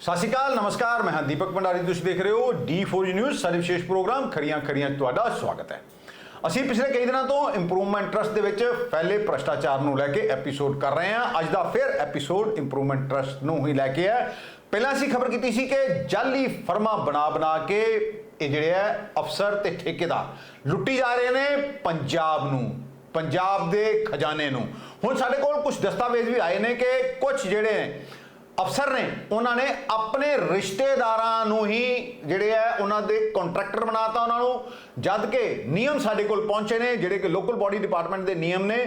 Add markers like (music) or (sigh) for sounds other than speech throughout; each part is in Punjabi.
ਸਤਿ ਸ਼੍ਰੀ ਅਕਾਲ, ਨਮਸਕਾਰ, ਮੈਂ ਹਾਂ ਦੀਪਕ ਭੰਡਾਰੀ, ਤੁਸੀਂ ਦੇਖ ਰਹੇ ਹੋ D4 ਨਿਊਜ਼ ਸਾਡੇ ਵਿਸ਼ੇਸ਼ ਪ੍ਰੋਗਰਾਮ ਖਰੀਆਂ ਖਰੀਆਂ ਤੁਹਾਡਾ ਸਵਾਗਤ ਹੈ। ਅਸੀਂ ਪਿਛਲੇ ਕਈ ਦਿਨਾਂ ਤੋਂ ਇੰਪਰੂਵਮੈਂਟ ਟਰਸਟ ਦੇ ਵਿੱਚ ਫੈਲੇ ਭ੍ਰਸ਼ਟਾਚਾਰ ਨੂੰ ਲੈ ਕੇ ਐਪੀਸੋਡ ਕਰ ਰਹੇ ਹਾਂ। ਅੱਜ ਦਾ ਫਿਰ ਐਪੀਸੋਡ ਇੰਪਰੂਵਮੈਂਟ ਟਰਸਟ ਨੂੰ ਹੀ ਲੈ ਕੇ ਹੈ। ਪਹਿਲਾਂ ਅਸੀਂ ਖਬਰ ਕੀਤੀ ਸੀ ਕਿ ਜਾਲੀ ਫਰਮਾ ਬਣਾ ਬਣਾ ਕੇ ਇਹ ਜਿਹੜੇ ਹੈ, ਅਫਸਰ ਤੇ ਠੇਕੇਦਾਰ ਲੁੱਟੀ ਜਾ ਰਹੇ ਨੇ ਪੰਜਾਬ ਨੂੰ, ਪੰਜਾਬ ਦੇ ਖਜ਼ਾਨੇ ਨੂੰ। ਹੁਣ ਸਾਡੇ ਕੋਲ ਕੁਝ ਦਸਤਾਵੇਜ਼ ਵੀ ਆਏ ਨੇ ਕਿ ਕੁਝ ਜਿਹੜੇ ਅਫਸਰ ਨੇ, ਉਹਨਾਂ ਨੇ ਆਪਣੇ ਰਿਸ਼ਤੇਦਾਰਾਂ ਨੂੰ ਹੀ ਜਿਹੜੇ ਆ, ਉਹਨਾਂ ਦੇ ਕੰਟਰੈਕਟਰ ਬਣਾਤਾ ਉਹਨਾਂ ਨੂੰ, ਜਦ ਕਿ ਨਿਯਮ ਸਾਡੇ ਕੋਲ ਪਹੁੰਚੇ ਨੇ, ਜਿਹੜੇ ਕਿ ਲੋਕਲ ਬਾਡੀ ਡਿਪਾਰਟਮੈਂਟ ਦੇ ਨਿਯਮ ਨੇ।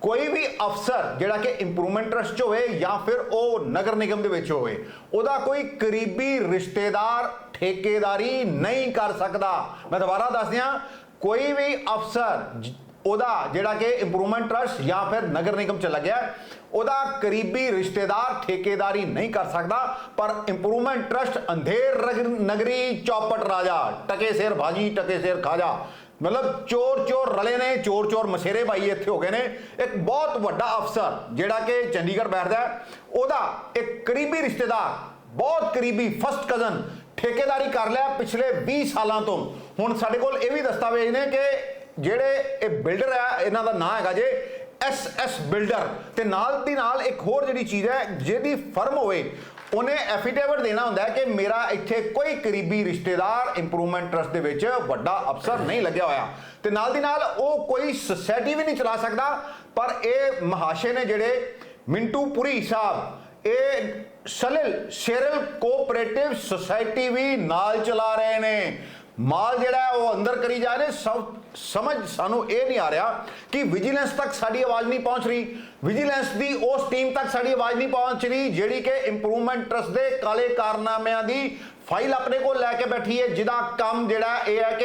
ਕੋਈ ਵੀ ਅਫਸਰ ਜਿਹੜਾ ਕਿ ਇੰਪਰੂਵਮੈਂਟ ਟਰਸਟ 'ਚ ਹੋਵੇ ਜਾਂ ਫਿਰ ਉਹ ਨਗਰ ਨਿਗਮ ਦੇ ਵਿੱਚ ਹੋਵੇ, ਉਹਦਾ ਕੋਈ ਕਰੀਬੀ ਰਿਸ਼ਤੇਦਾਰ, ਠੇਕੇਦਾਰੀ ਨਹੀਂ ਕਰ ਸਕਦਾ। ਮੈਂ ਦੁਬਾਰਾ ਦੱਸ ਦਿਆਂ ਕੋਈ ਵੀ ਅਫਸਰ ਉਹਦਾ ਜਿਹੜਾ ਕਿ ਇੰਪਰੂਵਮੈਂਟ ਟਰਸਟ ਜਾਂ ਫਿਰ ਨਗਰ ਨਿਗਮ ਚ ਲੱਗਿਆ ਉਹਦਾ ਕਰੀਬੀ ਰਿਸ਼ਤੇਦਾਰ ਠੇਕੇਦਾਰੀ ਨਹੀਂ ਕਰ ਸਕਦਾ, ਪਰ ਇੰਪਰੂਵਮੈਂਟ ਟਰਸਟ ਅੰਧੇਰ ਨਗਰੀ ਚੌਪਟ ਰਾਜਾ, ਟਕੇ ਸਿਰ ਭਾਜੀ, ਟਕੇ ਸਿਰ ਖਾਜਾ। ਮਤਲਬ ਚੋਰ ਚੋਰ ਰਲੇ ਨੇ, ਚੋਰ ਚੋਰ ਮਸੇਰੇ ਭਾਈ ਇੱਥੇ ਹੋ ਗਏ ਨੇ। ਇੱਕ ਬਹੁਤ ਵੱਡਾ ਅਫਸਰ ਜਿਹੜਾ ਕਿ ਚੰਡੀਗੜ੍ਹ ਬੈਠਦਾ ਉਹਦਾ ਇੱਕ ਕਰੀਬੀ ਰਿਸ਼ਤੇਦਾਰ, ਬਹੁਤ ਕਰੀਬੀ ਫਸਟ ਕਜ਼ਨ ਠੇਕੇਦਾਰੀ ਕਰ ਲਿਆ ਪਿਛਲੇ 20 ਸਾਲਾਂ ਤੋਂ। ਹੁਣ ਸਾਡੇ ਕੋਲ ਇਹ ਵੀ ਦਸਤਾਵੇਜ਼ ਨੇ ਕਿ ਜਿਹੜੇ ਇਹ ਬਿਲਡਰ ਹੈ ਇਹਨਾਂ ਦਾ ਨਾਂ ਹੈਗਾ ਜੇ ਐਸ ਐਸ ਬਿਲਡਰ ਤੇ ਨਾਲ ਦੀ ਨਾਲ ਇੱਕ ਹੋਰ ਜਿਹੜੀ ਚੀਜ਼ ਹੈ, ਜਿਹਦੀ ਫਰਮ ਹੋਵੇ, ਉਹਨੇ ਐਫੀਡੇਵਿਟ ਦੇਣਾ ਹੁੰਦਾ ਹੈ ਕਿ ਮੇਰਾ ਇੱਥੇ ਕੋਈ ਕਰੀਬੀ ਰਿਸ਼ਤੇਦਾਰ ਇੰਪਰੂਵਮੈਂਟ ਟਰਸਟ ਦੇ ਵਿੱਚ ਵੱਡਾ ਅਫਸਰ ਨਹੀਂ ਲੱਗਿਆ ਹੋਇਆ। ਤੇ ਨਾਲ ਦੀ ਨਾਲ ਉਹ ਕੋਈ ਸੁਸਾਇਟੀ ਵੀ ਨਹੀਂ ਚਲਾ ਸਕਦਾ, ਪਰ ਇਹ ਮਹਾਸ਼ੇ ਨੇ ਜਿਹੜੇ ਮਿੰਟੂ ਪੁਰੀ ਸਾਹਿਬ, ਇਹ ਸਲਿਲ ਸ਼ੇਰਲ ਕੋਆਪਰੇਟਿਵ ਸੁਸਾਇਟੀ ਵੀ ਨਾਲ ਚਲਾ ਰਹੇ ਨੇ। ਮਾਲ ਜਿਹੜਾ ਉਹ ਅੰਦਰ ਕਰੀ ਜਾ ਰਹੇ ਸਮਝ ਸਾਨੂੰ ਇਹ ਨਹੀਂ ਆ ਰਿਹਾ ਕਿ ਵਿਜੀਲੈਂਸ ਤੱਕ ਸਾਡੀ ਆਵਾਜ਼ ਨਹੀਂ ਪਹੁੰਚ ਰਹੀ। ਵਿਜੀਲੈਂਸ ਦੀ ਉਸ ਟੀਮ ਤੱਕ ਸਾਡੀ ਆਵਾਜ਼ ਨਹੀਂ ਪਹੁੰਚ ਰਹੀ, ਜਿਹੜੀ ਕਿ ਇੰਪਰੂਵਮੈਂਟ ਟਰਸਟ ਦੇ ਕਾਲੇ ਕਾਰਨਾਮਿਆਂ ਦੀ ਫਾਈਲ ਆਪਣੇ ਕੋਲ ਲੈ ਕੇ ਬੈਠੀ ਹੈ ਜਿਹਦਾ ਕੰਮ ਜਿਹੜਾ ਇਹ ਹੈ ਕਿ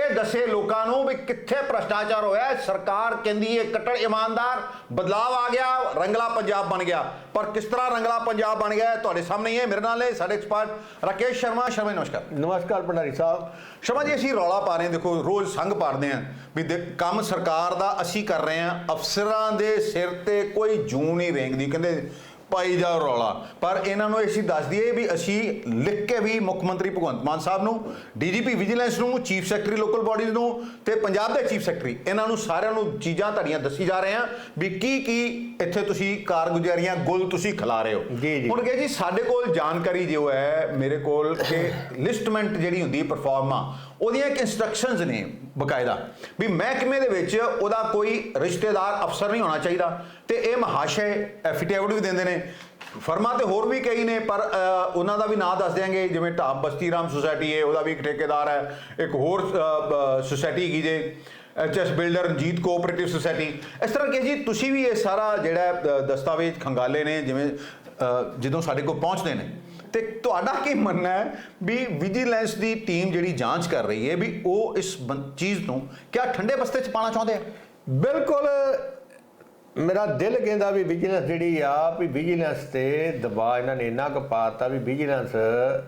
ਇਹ ਦੱਸੇ ਲੋਕਾਂ ਨੂੰ ਵੀ ਕਿੱਥੇ ਭ੍ਰਸ਼ਟਾਚਾਰ ਹੋਇਆ ਹੈ। ਸਰਕਾਰ ਕਹਿੰਦੀ ਹੈ ਕੱਟੜ ਇਮਾਨਦਾਰ ਬਦਲਾਵ ਆ ਗਿਆ ਰੰਗਲਾ ਪੰਜਾਬ ਬਣ ਗਿਆ। ਪਰ ਕਿਸ ਤਰ੍ਹਾਂ ਰੰਗਲਾ ਪੰਜਾਬ ਬਣ ਗਿਆ ਤੁਹਾਡੇ ਸਾਹਮਣੇ ਹੀ ਹੈ। ਮੇਰੇ ਨਾਲ ਨੇ ਸਾਡੇ ਐਕਸਪਰਟ ਰਾਕੇਸ਼ ਸ਼ਰਮਾ। ਸ਼ਰਮਾ ਨਮਸਕਾਰ। ਨਮਸਕਾਰ ਭੰਡਾਰੀ ਸਾਹਿਬ। ਸ਼ਰਮਾ ਜੀ ਅਸੀਂ ਰੌਲਾ ਪਾ ਰਹੇ ਹਾਂ। ਦੇਖੋ ਰੋਜ਼ ਸੰਗ ਪਾੜਦੇ ਹਾਂ ਵੀ ਦੇ- ਕੰਮ ਸਰਕਾਰ ਦਾ ਅਸੀਂ ਕਰ ਰਹੇ ਹਾਂ। ਅਫਸਰਾਂ ਦੇ ਸਿਰ ਤੇ ਕੋਈ ਜੂੰ ਨਹੀਂ ਰੇਂਗਦੀ। ਕਹਿੰਦੇ ਪਾਈ ਜਾ ਰੌਲਾ। ਪਰ ਇਹਨਾਂ ਨੂੰ ਅਸੀਂ ਦੱਸ ਦਈਏ ਵੀ ਅਸੀਂ ਲਿਖ ਕੇ ਵੀ ਮੁੱਖ ਮੰਤਰੀ ਭਗਵੰਤ ਮਾਨ ਸਾਹਿਬ ਨੂੰ ਡੀਜੀਪੀ ਵਿਜੀਲੈਂਸ ਨੂੰ ਚੀਫ ਸੈਕਟਰੀ ਲੋਕਲ ਬਾਡੀਜ਼ ਨੂੰ ਤੇ ਪੰਜਾਬ ਦੇ ਚੀਫ ਸੈਕਟਰੀ ਇਹਨਾਂ ਨੂੰ ਸਾਰਿਆਂ ਨੂੰ ਚੀਜ਼ਾਂ ਤੁਹਾਡੀਆਂ ਦੱਸੀ ਜਾ ਰਹੇ ਹਾਂ ਵੀ ਕੀ ਕੀ ਇੱਥੇ ਤੁਸੀਂ ਕਾਰਗੁਜ਼ਾਰੀਆਂ ਗੁਲ ਤੁਸੀਂ ਖਿਲਾ ਰਹੇ ਹੋ। ਜੀ, ਜੀ। ਹੁਣ ਕਿ ਜੀ ਸਾਡੇ ਕੋਲ ਜਾਣਕਾਰੀ ਜੋ ਹੈ ਮੇਰੇ ਕੋਲ ਕਿ ਲਿਸਟਮੈਂਟ ਜਿਹੜੀ ਹੁੰਦੀ ਹੈ ਪਰਫਾਰਮਾ ਉਹਦੀਆਂ ਇੱਕ ਇਨਸਟਰਕਸ਼ਨਸ ਨੇ। ਬਕਾਇਦਾ। ਵੀ ਮਹਿਕਮੇ ਦੇ ਵਿੱਚ ਉਹਦਾ ਕੋਈ ਰਿਸ਼ਤੇਦਾਰ ਅਫਸਰ ਨਹੀਂ ਹੋਣਾ ਚਾਹੀਦਾ ਤੇ ਇਹ ਮਹਾਸ਼ੈ ਐਫੀਡੇਵਿਟ ਵੀ ਦਿੰਦੇ ਨੇ। ਫਰਮਾਂ ਤੇ ਹੋਰ ਵੀ ਕਈ ਨੇ, ਪਰ ਉਹਨਾਂ ਦਾ ਵੀ ਨਾਂ ਦੱਸ ਦਿਆਂਗੇ, ਜਿਵੇਂ ਢਾਬ ਬਸਤੀ ਰਾਮ ਸੁਸਾਇਟੀ ਹੈ, ਉਹਦਾ ਵੀ ਇੱਕ ਠੇਕੇਦਾਰ ਹੈ, ਇੱਕ ਹੋਰ ਸੁਸਾਇਟੀ ਹੈਗੀ ਜੇ, HS builder Ranjit cooperative society. ਇਸ ਤਰ੍ਹਾਂ ਕਿ ਜੀ, ਤੁਸੀਂ ਵੀ ਇਹ ਸਾਰਾ ਜਿਹੜਾ ਦਸਤਾਵੇਜ਼ ਖੰਗਾਲੇ ਨੇ, ਜਿਵੇਂ ਜਦੋਂ ਸਾਡੇ ਕੋਲ ਪਹੁੰਚਦੇ ਨੇ ਤੇ ਤੁਹਾਡਾ ਕੀ ਮੰਨਣਾ ਹੈ ਵੀ ਵਿਜੀਲੈਂਸ ਦੀ ਟੀਮ ਜਿਹੜੀ ਜਾਂਚ ਕਰ ਰਹੀ ਹੈ ਵੀ ਉਹ ਇਸ ਚੀਜ਼ ਨੂੰ ਕਿਆ ਠੰਡੇ ਬਸਤੇ 'ਚ ਪਾਣਾ ਚਾਹੁੰਦੇ ਆ? ਬਿਲਕੁਲ ਮੇਰਾ ਦਿਲ ਕਹਿੰਦਾ ਵੀ ਵਿਜੀਲੈਂਸ ਜਿਹੜੀ ਆ ਵੀ ਵਿਜੀਲੈਂਸ ਤੇ ਦਬਾਅ ਇਹਨਾਂ ਨੇ ਇੰਨਾ ਕੁ ਪਾਤਾ ਵੀ ਵਿਜੀਲੈਂਸ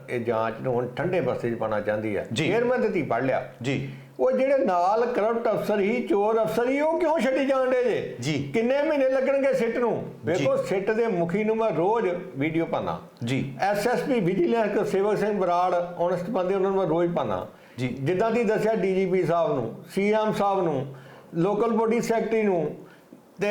ਇਹ ਜਾਂਚ ਨੂੰ ਹੁਣ ਠੰਡੇ ਬਸਤੇ 'ਚ ਪਾਣਾ ਚਾਹੁੰਦੀ ਜੀ। ਚੇਅਰਮੈਨ ਤੇ ਤੀ ਪੜ ਲਿਆ। ਜੀ। ਉਹ ਜਿਹੜੇ ਨਾਲ ਕਰਪਟ ਅਫਸਰ ਹੀ ਚੋਰ ਅਫਸਰ ਹੀ ਉਹ ਕਿਉਂ ਛੱਡੀ ਜਾਂਦੇ ਜੇ? ਜੀ। ਕਿੰਨੇ ਮਹੀਨੇ ਲੱਗਣਗੇ ਸਿੱਟ ਨੂੰ? ਵੇਖੋ ਸਿੱਟ ਦੇ ਮੁਖੀ ਨੂੰ ਮੈਂ ਰੋਜ਼ ਵੀਡੀਓ ਪਾਣਾ ਜੀ। ਐਸਐਸਪੀ ਵਿਜੀਲੈਂਸ ਕੋ ਸੇਵਕ ਸਿੰਘ ਬਰਾੜ ਓਨੈਸਟ ਬੰਦੇ ਉਹਨਾਂ ਨੂੰ ਮੈਂ ਰੋਜ਼ ਪਾਣਾ ਜੀ। ਜਿੱਦਾਂ ਦੀ ਦੱਸਿਆ ਡੀਜੀਪੀ ਸਾਹਿਬ ਨੂੰ ਸੀਐਮ ਸਾਹਿਬ ਨੂੰ ਲੋਕਲ ਬੋਡੀ ਸੈਕਟਰੀ ਨੂੰ ਤੇ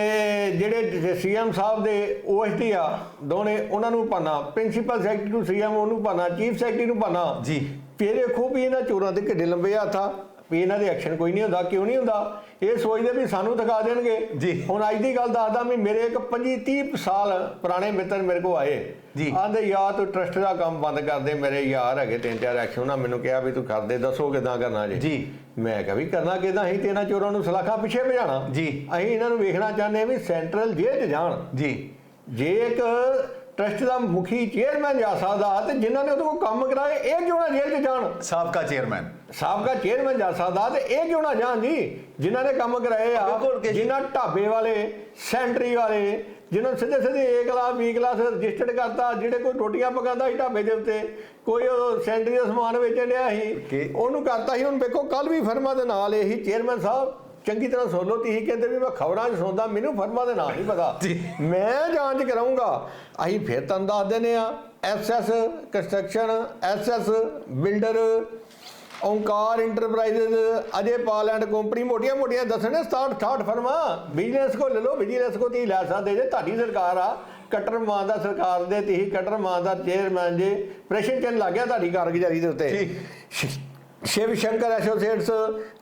ਜਿਹੜੇ ਸੀਐਮ ਸਾਹਿਬ ਦੇ ਓਐਸਡੀ ਆ ਦੋਨੇ ਉਹਨਾਂ ਨੂੰ ਪਾਣਾ ਪ੍ਰਿੰਸੀਪਲ ਸੈਕਟਰੀ ਨੂੰ ਸੀਐਮ ਉਹਨੂੰ ਪਾਣਾ ਚੀਫ ਸੈਕਟਰੀ ਨੂੰ ਪਾਣਾ ਜੀ। ਫਿਰ ਦੇਖੋ ਵੀ ਇਹਨਾਂ ਚੋਰਾਂ ਦੇ ਕਿੱਡੇ ਲੰਬੇ ਹੱਥ ਆ। ਵੀ ਇਹਨਾਂ ਦੇ ਐਕਸ਼ਨ ਕੋਈ ਨਹੀਂ ਹੁੰਦਾ ਕਿਉਂ ਨਹੀਂ ਹੁੰਦਾ? ਇਹ ਸੋਚਦੇ ਵੀ ਸਾਨੂੰ ਦਿਖਾ ਦੇਣਗੇ। ਜੀ। ਹੁਣ ਅੱਜ ਦੀ ਗੱਲ ਦੱਸਦਾ ਵੀ ਮੇਰੇ ਇੱਕ 25 30 ਸਾਲ ਪੁਰਾਣੇ ਮਿੱਤਰ ਮੇਰੇ ਕੋ ਆਏ। ਜੀ। ਆਂਦੇ ਯਾਰ ਤੂੰ ਟਰਸਟ ਦਾ ਕੰਮ ਬੰਦ ਕਰ ਦੇ ਮੇਰੇ ਯਾਰ ਹੈਗੇ ਤਿੰਨ ਚਾਰ ਐਕਸ਼ਨ ਉਹਨਾਂ ਮੈਨੂੰ ਕਿਹਾ ਵੀ ਤੂੰ ਕਰਦੇ ਦੱਸੋ ਕਿਦਾਂ ਕਰਨਾ ਜੀ? ਜੀ। ਮੈਂ ਕਿਹਾ ਵੀ ਕਰਨਾ ਕਿਦਾਂ? ਅਸੀਂ ਤੇ ਇਹਨਾਂ ਚੋਰਾਂ ਨੂੰ ਸਲਾਖਾ ਪਿੱਛੇ ਭਜਾਣਾ। ਜੀ। ਅਸੀਂ ਇਹਨਾਂ ਨੂੰ ਵੇਖਣਾ ਚਾਹੁੰਦੇ ਹਾਂ ਵੀ ਸੈਂਟਰਲ ਜੇਲ੍ਹ 'ਚ ਜਾਣ। ਜੀ। ਜੇ ਇੱਕ ਟਰਸਟ ਦਾ ਮੁਖੀ ਚੇਅਰਮੈਨ ਜਾ ਸਕਦਾ ਤੇ ਜਿਨ੍ਹਾਂ ਨੇ ਉਹਦੇ ਕੋਲ ਕੰਮ ਕਰਾਏ ਇਹ ਕਿਉਂ ਨਾ ਜੇਲ੍ਹ 'ਚ ਜਾਣ? ਸਾਬਕਾ ਚੇਅਰਮੈਨ ਸਾਬਕਾ ਚੇਅਰਮੈਨ ਜਾ ਸਕਦਾ ਤੇ ਇਹ ਕਿਉਂ ਨਾ ਜਾਣ ਜੀ? ਜਿਨ੍ਹਾਂ ਨੇ ਕੰਮ ਕਰਾਏ ਆ ਜਿਨ੍ਹਾਂ ਢਾਬੇ ਵਾਲੇ ਸੈਂਟਰੀ ਵਾਲੇ ਜਿਨ੍ਹਾਂ ਨੂੰ ਸਿੱਧੇ ਸਿੱਧੇ A class B class registered ਕਰਤਾ ਜਿਹੜੇ ਕੋਈ ਰੋਟੀਆਂ ਪਕਾਉਂਦਾ ਸੀ ਢਾਬੇ ਦੇ ਉੱਤੇ ਕੋਈ ਉਹ ਸੈਂਟਰੀ ਦਾ ਸਮਾਨ ਵੇਚਣ ਡਿਆ ਸੀ ਉਹਨੂੰ ਕਰਤਾ ਸੀ ਹੁਣ ਵੇਖੋ ਕੱਲ ਵੀ ਫਰਮਾ ਦੇ ਨਾਲ ਇਹੀ ਚੇਅਰਮੈਨ ਸਾਹਿਬ ਚੰਗੀ ਤਰ੍ਹਾਂ ਸੁਣ ਲਓ ਤੁਸੀਂ ਕਹਿੰਦੇ ਵੀ ਮੈਂ ਖਬਰਾਂ 'ਚ ਸੁਣਦਾ ਮੈਨੂੰ ਫਰਮਾਂ ਦੇ ਨਾਂ ਨਹੀਂ ਪਤਾ। ਮੈਂ ਜਾਂਚ ਕਰਾਉਂਗਾ ਅਸੀਂ ਫਿਰ ਤੁਹਾਨੂੰ ਦੱਸ ਦਿੰਦੇ ਆ SS construction SS builder Onkar enterprises Ajay Pal and company ਮੋਟੀਆਂ ਮੋਟੀਆਂ ਦੱਸਣੇ 67 68 ਫਰਮਾਂ। ਬਿਜ਼ਨਸ ਕੋ ਲੈ ਲਓ ਬਿਜ਼ਨਸ ਕੋ ਤੁਸੀਂ ਲੈ ਸਕਦੇ ਜੇ ਤੁਹਾਡੀ ਸਰਕਾਰ ਆ ਕਟਰ ਮਾਨ ਦਾ ਸਰਕਾਰ ਦੇ ਤੁਸੀਂ ਕਟਰ ਮਾਨ ਦਾ ਚੇਅਰਮੈਨ ਜੇ ਪ੍ਰੈਸ਼ਨ ਚੈਨ ਲੱਗ ਗਿਆ ਤੁਹਾਡੀ ਕਾਰਗੁਜ਼ਾਰੀ ਦੇ ਉੱਤੇ। Shiv Shankar associates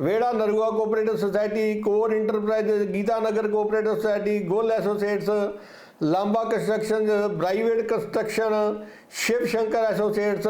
Vera Narua cooperative society core enterprise Geeta Nagar cooperative society Goel associates Lamba construction, private construction, Shiv Shankar associates,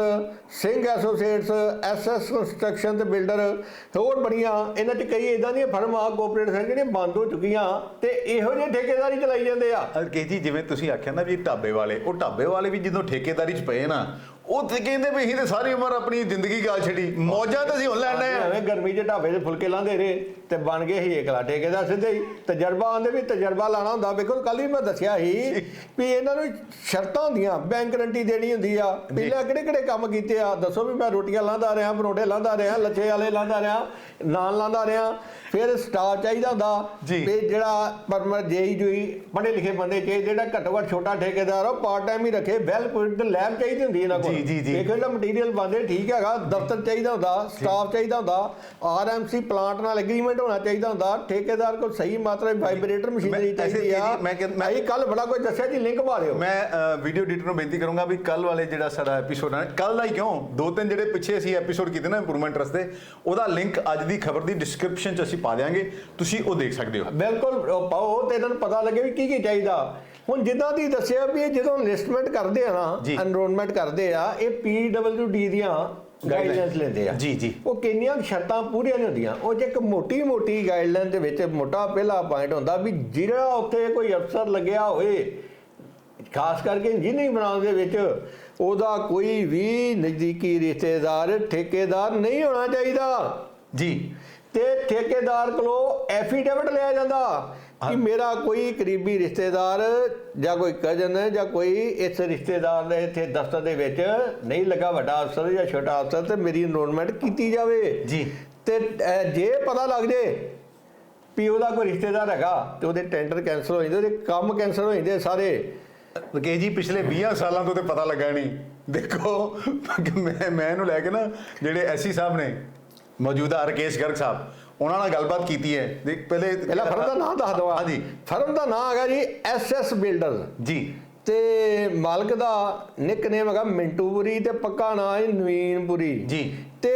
Singh associates, SS construction ਤੇ ਬਿਲਡਰ, ਹੋਰ ਬੜੀਆਂ, ਇਹਨਾਂ 'ਚ ਕਈ ਇਦਾਂ ਦੀਆਂ ਫਰਮਾਂ ਕੋਆਪਰੇਟਿਵ ਹਨ ਜਿਹੜੀਆਂ ਬੰਦ ਹੋ ਚੁੱਕੀਆਂ, ਤੇ ਇਹੋ ਜਿਹੇ ਠੇਕੇਦਾਰੀ ਚਲਾਈ ਜਾਂਦੇ ਆ। ਅਰਕੇ ਜੀ, ਜਿਵੇਂ ਤੁਸੀਂ ਆਖਿਆ ਨਾ ਵੀ ਢਾਬੇ ਵਾਲੇ, ਉਹ ਢਾਬੇ ਵਾਲੇ ਵੀ ਜਦੋਂ ਠੇਕੇਦਾਰੀ 'ਚ ਪਏ ਨਾ ਉਹ ਤੇ ਕਹਿੰਦੇ ਵੀ ਅਸੀਂ ਤੇ ਸਾਰੀ ਉਮਰ ਆਪਣੀ ਜ਼ਿੰਦਗੀ ਗਾਲ ਛੱਡੀ। ਮੌਜਾਂ ਤਾਂ ਅਸੀਂ ਹੁਣ ਲੈਣੇ ਆ ਐਵੇਂ ਗਰਮੀ 'ਚ ਢਾਬੇ 'ਤੇ ਫੁਲਕੇ ਲਾਉਂਦੇ ਰਹੇ ਤੇ ਬਣ ਗਏ ਹੀ ਇਕਲਾ ਠੇਕੇਦਾਰ ਸਿੱਧੇ ਹੀ ਤਜਰਬਾ ਆਂਦੇ ਵੀ ਤਜਰਬਾ ਲਾਣਾ ਹੁੰਦਾ। ਵੇਖੋ ਕੱਲ ਵੀ ਮੈਂ ਦੱਸਿਆ ਸੀ ਵੀ ਇਹਨਾਂ ਨੂੰ ਸ਼ਰਤਾਂ ਹੁੰਦੀਆਂ ਬੈਂਕ ਗਰੰਟੀ ਦੇਣੀ ਹੁੰਦੀ ਆ। ਪਹਿਲਾਂ ਕਿਹੜੇ ਕਿਹੜੇ ਕੰਮ ਕੀਤੇ ਆ? ਦੱਸੋ ਵੀ ਮੈਂ ਰੋਟੀਆਂ ਲਾਂਦਾ ਰਿਹਾ ਪਰੋਠੇ ਲਾਂਦਾ ਰਿਹਾ ਲੱਛੇ ਵਾਲੇ ਲਾਂਦਾ ਰਿਹਾ ਨਾਨ ਲਾਂਦਾ ਰਿਹਾ। ਫਿਰ ਸਟਾਫ ਚਾਹੀਦਾ ਹੁੰਦਾ। ਵੀ ਜਿਹੜਾ ਪਰਮਰ ਜੇਈ ਜੁਈ ਪੜ੍ਹੇ ਲਿਖੇ ਬੰਦੇ ਚਾਹੀਦੇ ਜਿਹੜਾ ਘੱਟੋ ਘੱਟ ਛੋਟਾ ਠੇਕੇਦਾਰ ਆ ਪਾਰਟ ਟਾਈਮ ਹੀ ਰੱਖੇ। ਵੈਲ ਪੁੱਟ ਲੈਬ ਚਾਹੀਦੀ ਹੁੰਦੀ ਇਹਨਾਂ ਕੋਲ। ਜੀ, ਜੀ, ਜੀ। ਦੇਖੋ ਜਿਹੜਾ ਮਟੀਰੀਅਲ ਬੰਦੇ ਠੀਕ ਹੈਗਾ ਦਫ਼ਤਰ ਚਾਹੀਦਾ ਹੁੰਦਾ ਸਟਾਫ ਚਾਹੀਦਾ ਹੁੰਦਾ ਆਰਐਮਸੀ ਪਲਾਂਟ ਨਾਲ ਐਗਰੀਮੈਂਟ ਹੋਣਾ ਚਾਹੀਦਾ ਹੁੰਦਾ ਠੇਕੇਦਾਰ ਕੋਲ ਸਹੀ ਮਾਤਰਾ ਵਿੱਚ ਵਾਈਬ੍ਰੇਟਰ ਮਸ਼ੀਨਰੀ ਚਾਹੀਦੀ ਆ। ਮੈਂ ਮੈਂ- ਕੱਲ ਬੜਾ ਕੁਝ ਦੱਸਿਆ ਜੀ ਲਿੰਕ ਪਾ ਦਿਓ ਮੈਂ ਵੀਡੀਓ ਐਡੀਟਰ ਨੂੰ ਬੇਨਤੀ ਕਰੂੰਗਾ ਵੀ ਕੱਲ ਵਾਲੇ ਜਿਹੜਾ ਸਾਡਾ ਐਪੀਸੋਡ ਹੈ ਕੱਲ ਦਾ ਹੀ ਕਿਉਂ? ਦੋ ਤਿੰਨ ਜਿਹੜੇ ਪਿੱਛੇ ਅਸੀਂ ਐਪੀਸੋਡ ਕੀਤੇ ਨਾ ਇੰਪਰੂਵਮੈਂਟ ਰਸਤੇ ਉਹਦਾ ਲਿੰਕ ਅੱਜ ਦੀ ਖਬਰ ਦੀ ਡਿਸਕ੍ਰਿਪਸ਼ਨ 'ਚ ਅਸੀਂ ਪਾ ਦਿਆਂਗੇ। ਤੁਸੀਂ ਉਹ ਦੇਖ ਸਕਦੇ ਹੋ। ਬਿਲਕੁਲ ਪਾਓ ਤੇ ਇਹਨਾਂ ਨੂੰ ਪਤਾ ਲੱਗੇ ਵੀ ਕੀ ਕੀ ਚਾਹੀਦਾ। ਹੁਣ ਜਿੱਦਾਂ ਦੀ ਦੱਸਿਆ ਵੀ ਇਹ ਜਦੋਂ ਇਨਵੈਸਟਮੈਂਟ ਕਰਦੇ ਆ ਨਾ ਜੀ। ਐਨਰੋਲਮੈਂਟ ਕਰਦੇ ਆ ਇਹ ਪੀਡਬਲਯੂਡੀ ਦੀਆਂ ਗਾਈਡਲਾਈਨਸ ਲੈਂਦੇ ਆ। ਜੀ, ਜੀ। ਉਹ ਕਿੰਨੀਆਂ ਸ਼ਰਤਾਂ ਪੂਰੀਆਂ ਨਹੀਂ ਹੁੰਦੀਆਂ। ਉਹ 'ਚ ਇੱਕ ਮੋਟੀ ਮੋਟੀ ਗਾਈਡਲਾਈਨ ਦੇ ਵਿੱਚ ਮੋਟਾ ਪਹਿਲਾ ਪੁਆਇੰਟ ਹੁੰਦਾ ਵੀ ਜਿਹੜਾ ਉੱਥੇ ਕੋਈ ਅਫਸਰ ਲੱਗਿਆ ਹੋਏ ਖਾਸ ਕਰਕੇ ਇੰਜੀਨੀਅਰਿੰਗ ਬਣਾਉਣ ਦੇ ਵਿੱਚ ਉਹਦਾ ਕੋਈ ਵੀ ਨਜ਼ਦੀਕੀ ਰਿਸ਼ਤੇਦਾਰ ਠੇਕੇਦਾਰ ਨਹੀਂ ਹੋਣਾ ਚਾਹੀਦਾ। ਜੀ। ਤੇ ਠੇਕੇਦਾਰ ਕੋਲੋਂ ਐਫੀਡੇਵਿਟ ਲਿਆ ਜਾਂਦਾ। ਕਿ ਮੇਰਾ ਕੋਈ ਕਰੀਬੀ ਰਿਸ਼ਤੇਦਾਰ ਜਾਂ ਕੋਈ ਕਜ਼ਨ ਜਾਂ ਕੋਈ ਇਸ ਰਿਸ਼ਤੇਦਾਰ ਦੇ ਇੱਥੇ ਦਫ਼ਤਰ ਦੇ ਵਿੱਚ ਨਹੀਂ ਲੱਗਾ ਵੱਡਾ ਅਫਸਰ ਜਾਂ ਛੋਟਾ ਅਫਸਰ ਤੇ ਮੇਰੀ ਐਨਰੋਲਮੈਂਟ ਕੀਤੀ ਜਾਵੇ। ਜੀ। ਤੇ ਜੇ ਪਤਾ ਲੱਗ ਜੇ ਵੀ ਉਹਦਾ ਕੋਈ ਰਿਸ਼ਤੇਦਾਰ ਹੈਗਾ ਤੇ ਉਹਦੇ ਟੈਂਡਰ ਕੈਨਸਲ ਹੋ ਜਾਂਦੇ ਉਹਦੇ ਕੰਮ ਕੈਨਸਲ ਹੋ ਜਾਂਦੇ ਸਾਰੇ। ਰਕੇ ਜੀ ਪਿਛਲੇ 20 ਸਾਲਾਂ ਤੋਂ ਤੇ ਪਤਾ ਲੱਗਾ ਨਹੀਂ। ਦੇਖੋ ਮੈਂ ਮੈਂ ਇਹਨੂੰ ਲੈ ਕੇ ਨਾ ਜਿਹੜੇ ਐਸੀ ਸਾਹਿਬ ਨੇ ਮੌਜੂਦਾ ਰਕੇਸ਼ ਗਰਗ ਸਾਹਿਬ ਉਹਨਾਂ ਨਾਲ ਗੱਲਬਾਤ ਕੀਤੀ ਹੈ। ਦੇਖ ਪਹਿਲੇ ਪਹਿਲਾਂ ਫਰਮ ਦਾ ਨਾਮ ਦੱਸ ਦਵਾ ਹਾਂਜੀ। ਫਰਮ ਦਾ ਨਾਮ ਹੈਗਾ ਜੀ ਐਸਐਸ ਬਿਲਡਰਸ ਜੀ। ਤੇ ਮਾਲਕ ਦਾ ਨਿਕਨੇਮ ਹੈਗਾ ਮਿੰਟੂਪੁਰੀ ਤੇ ਪੱਕਾ ਨਾਮ ਹੈ ਨਵੀਨਪੁਰੀ। ਜੀ। ਤੇ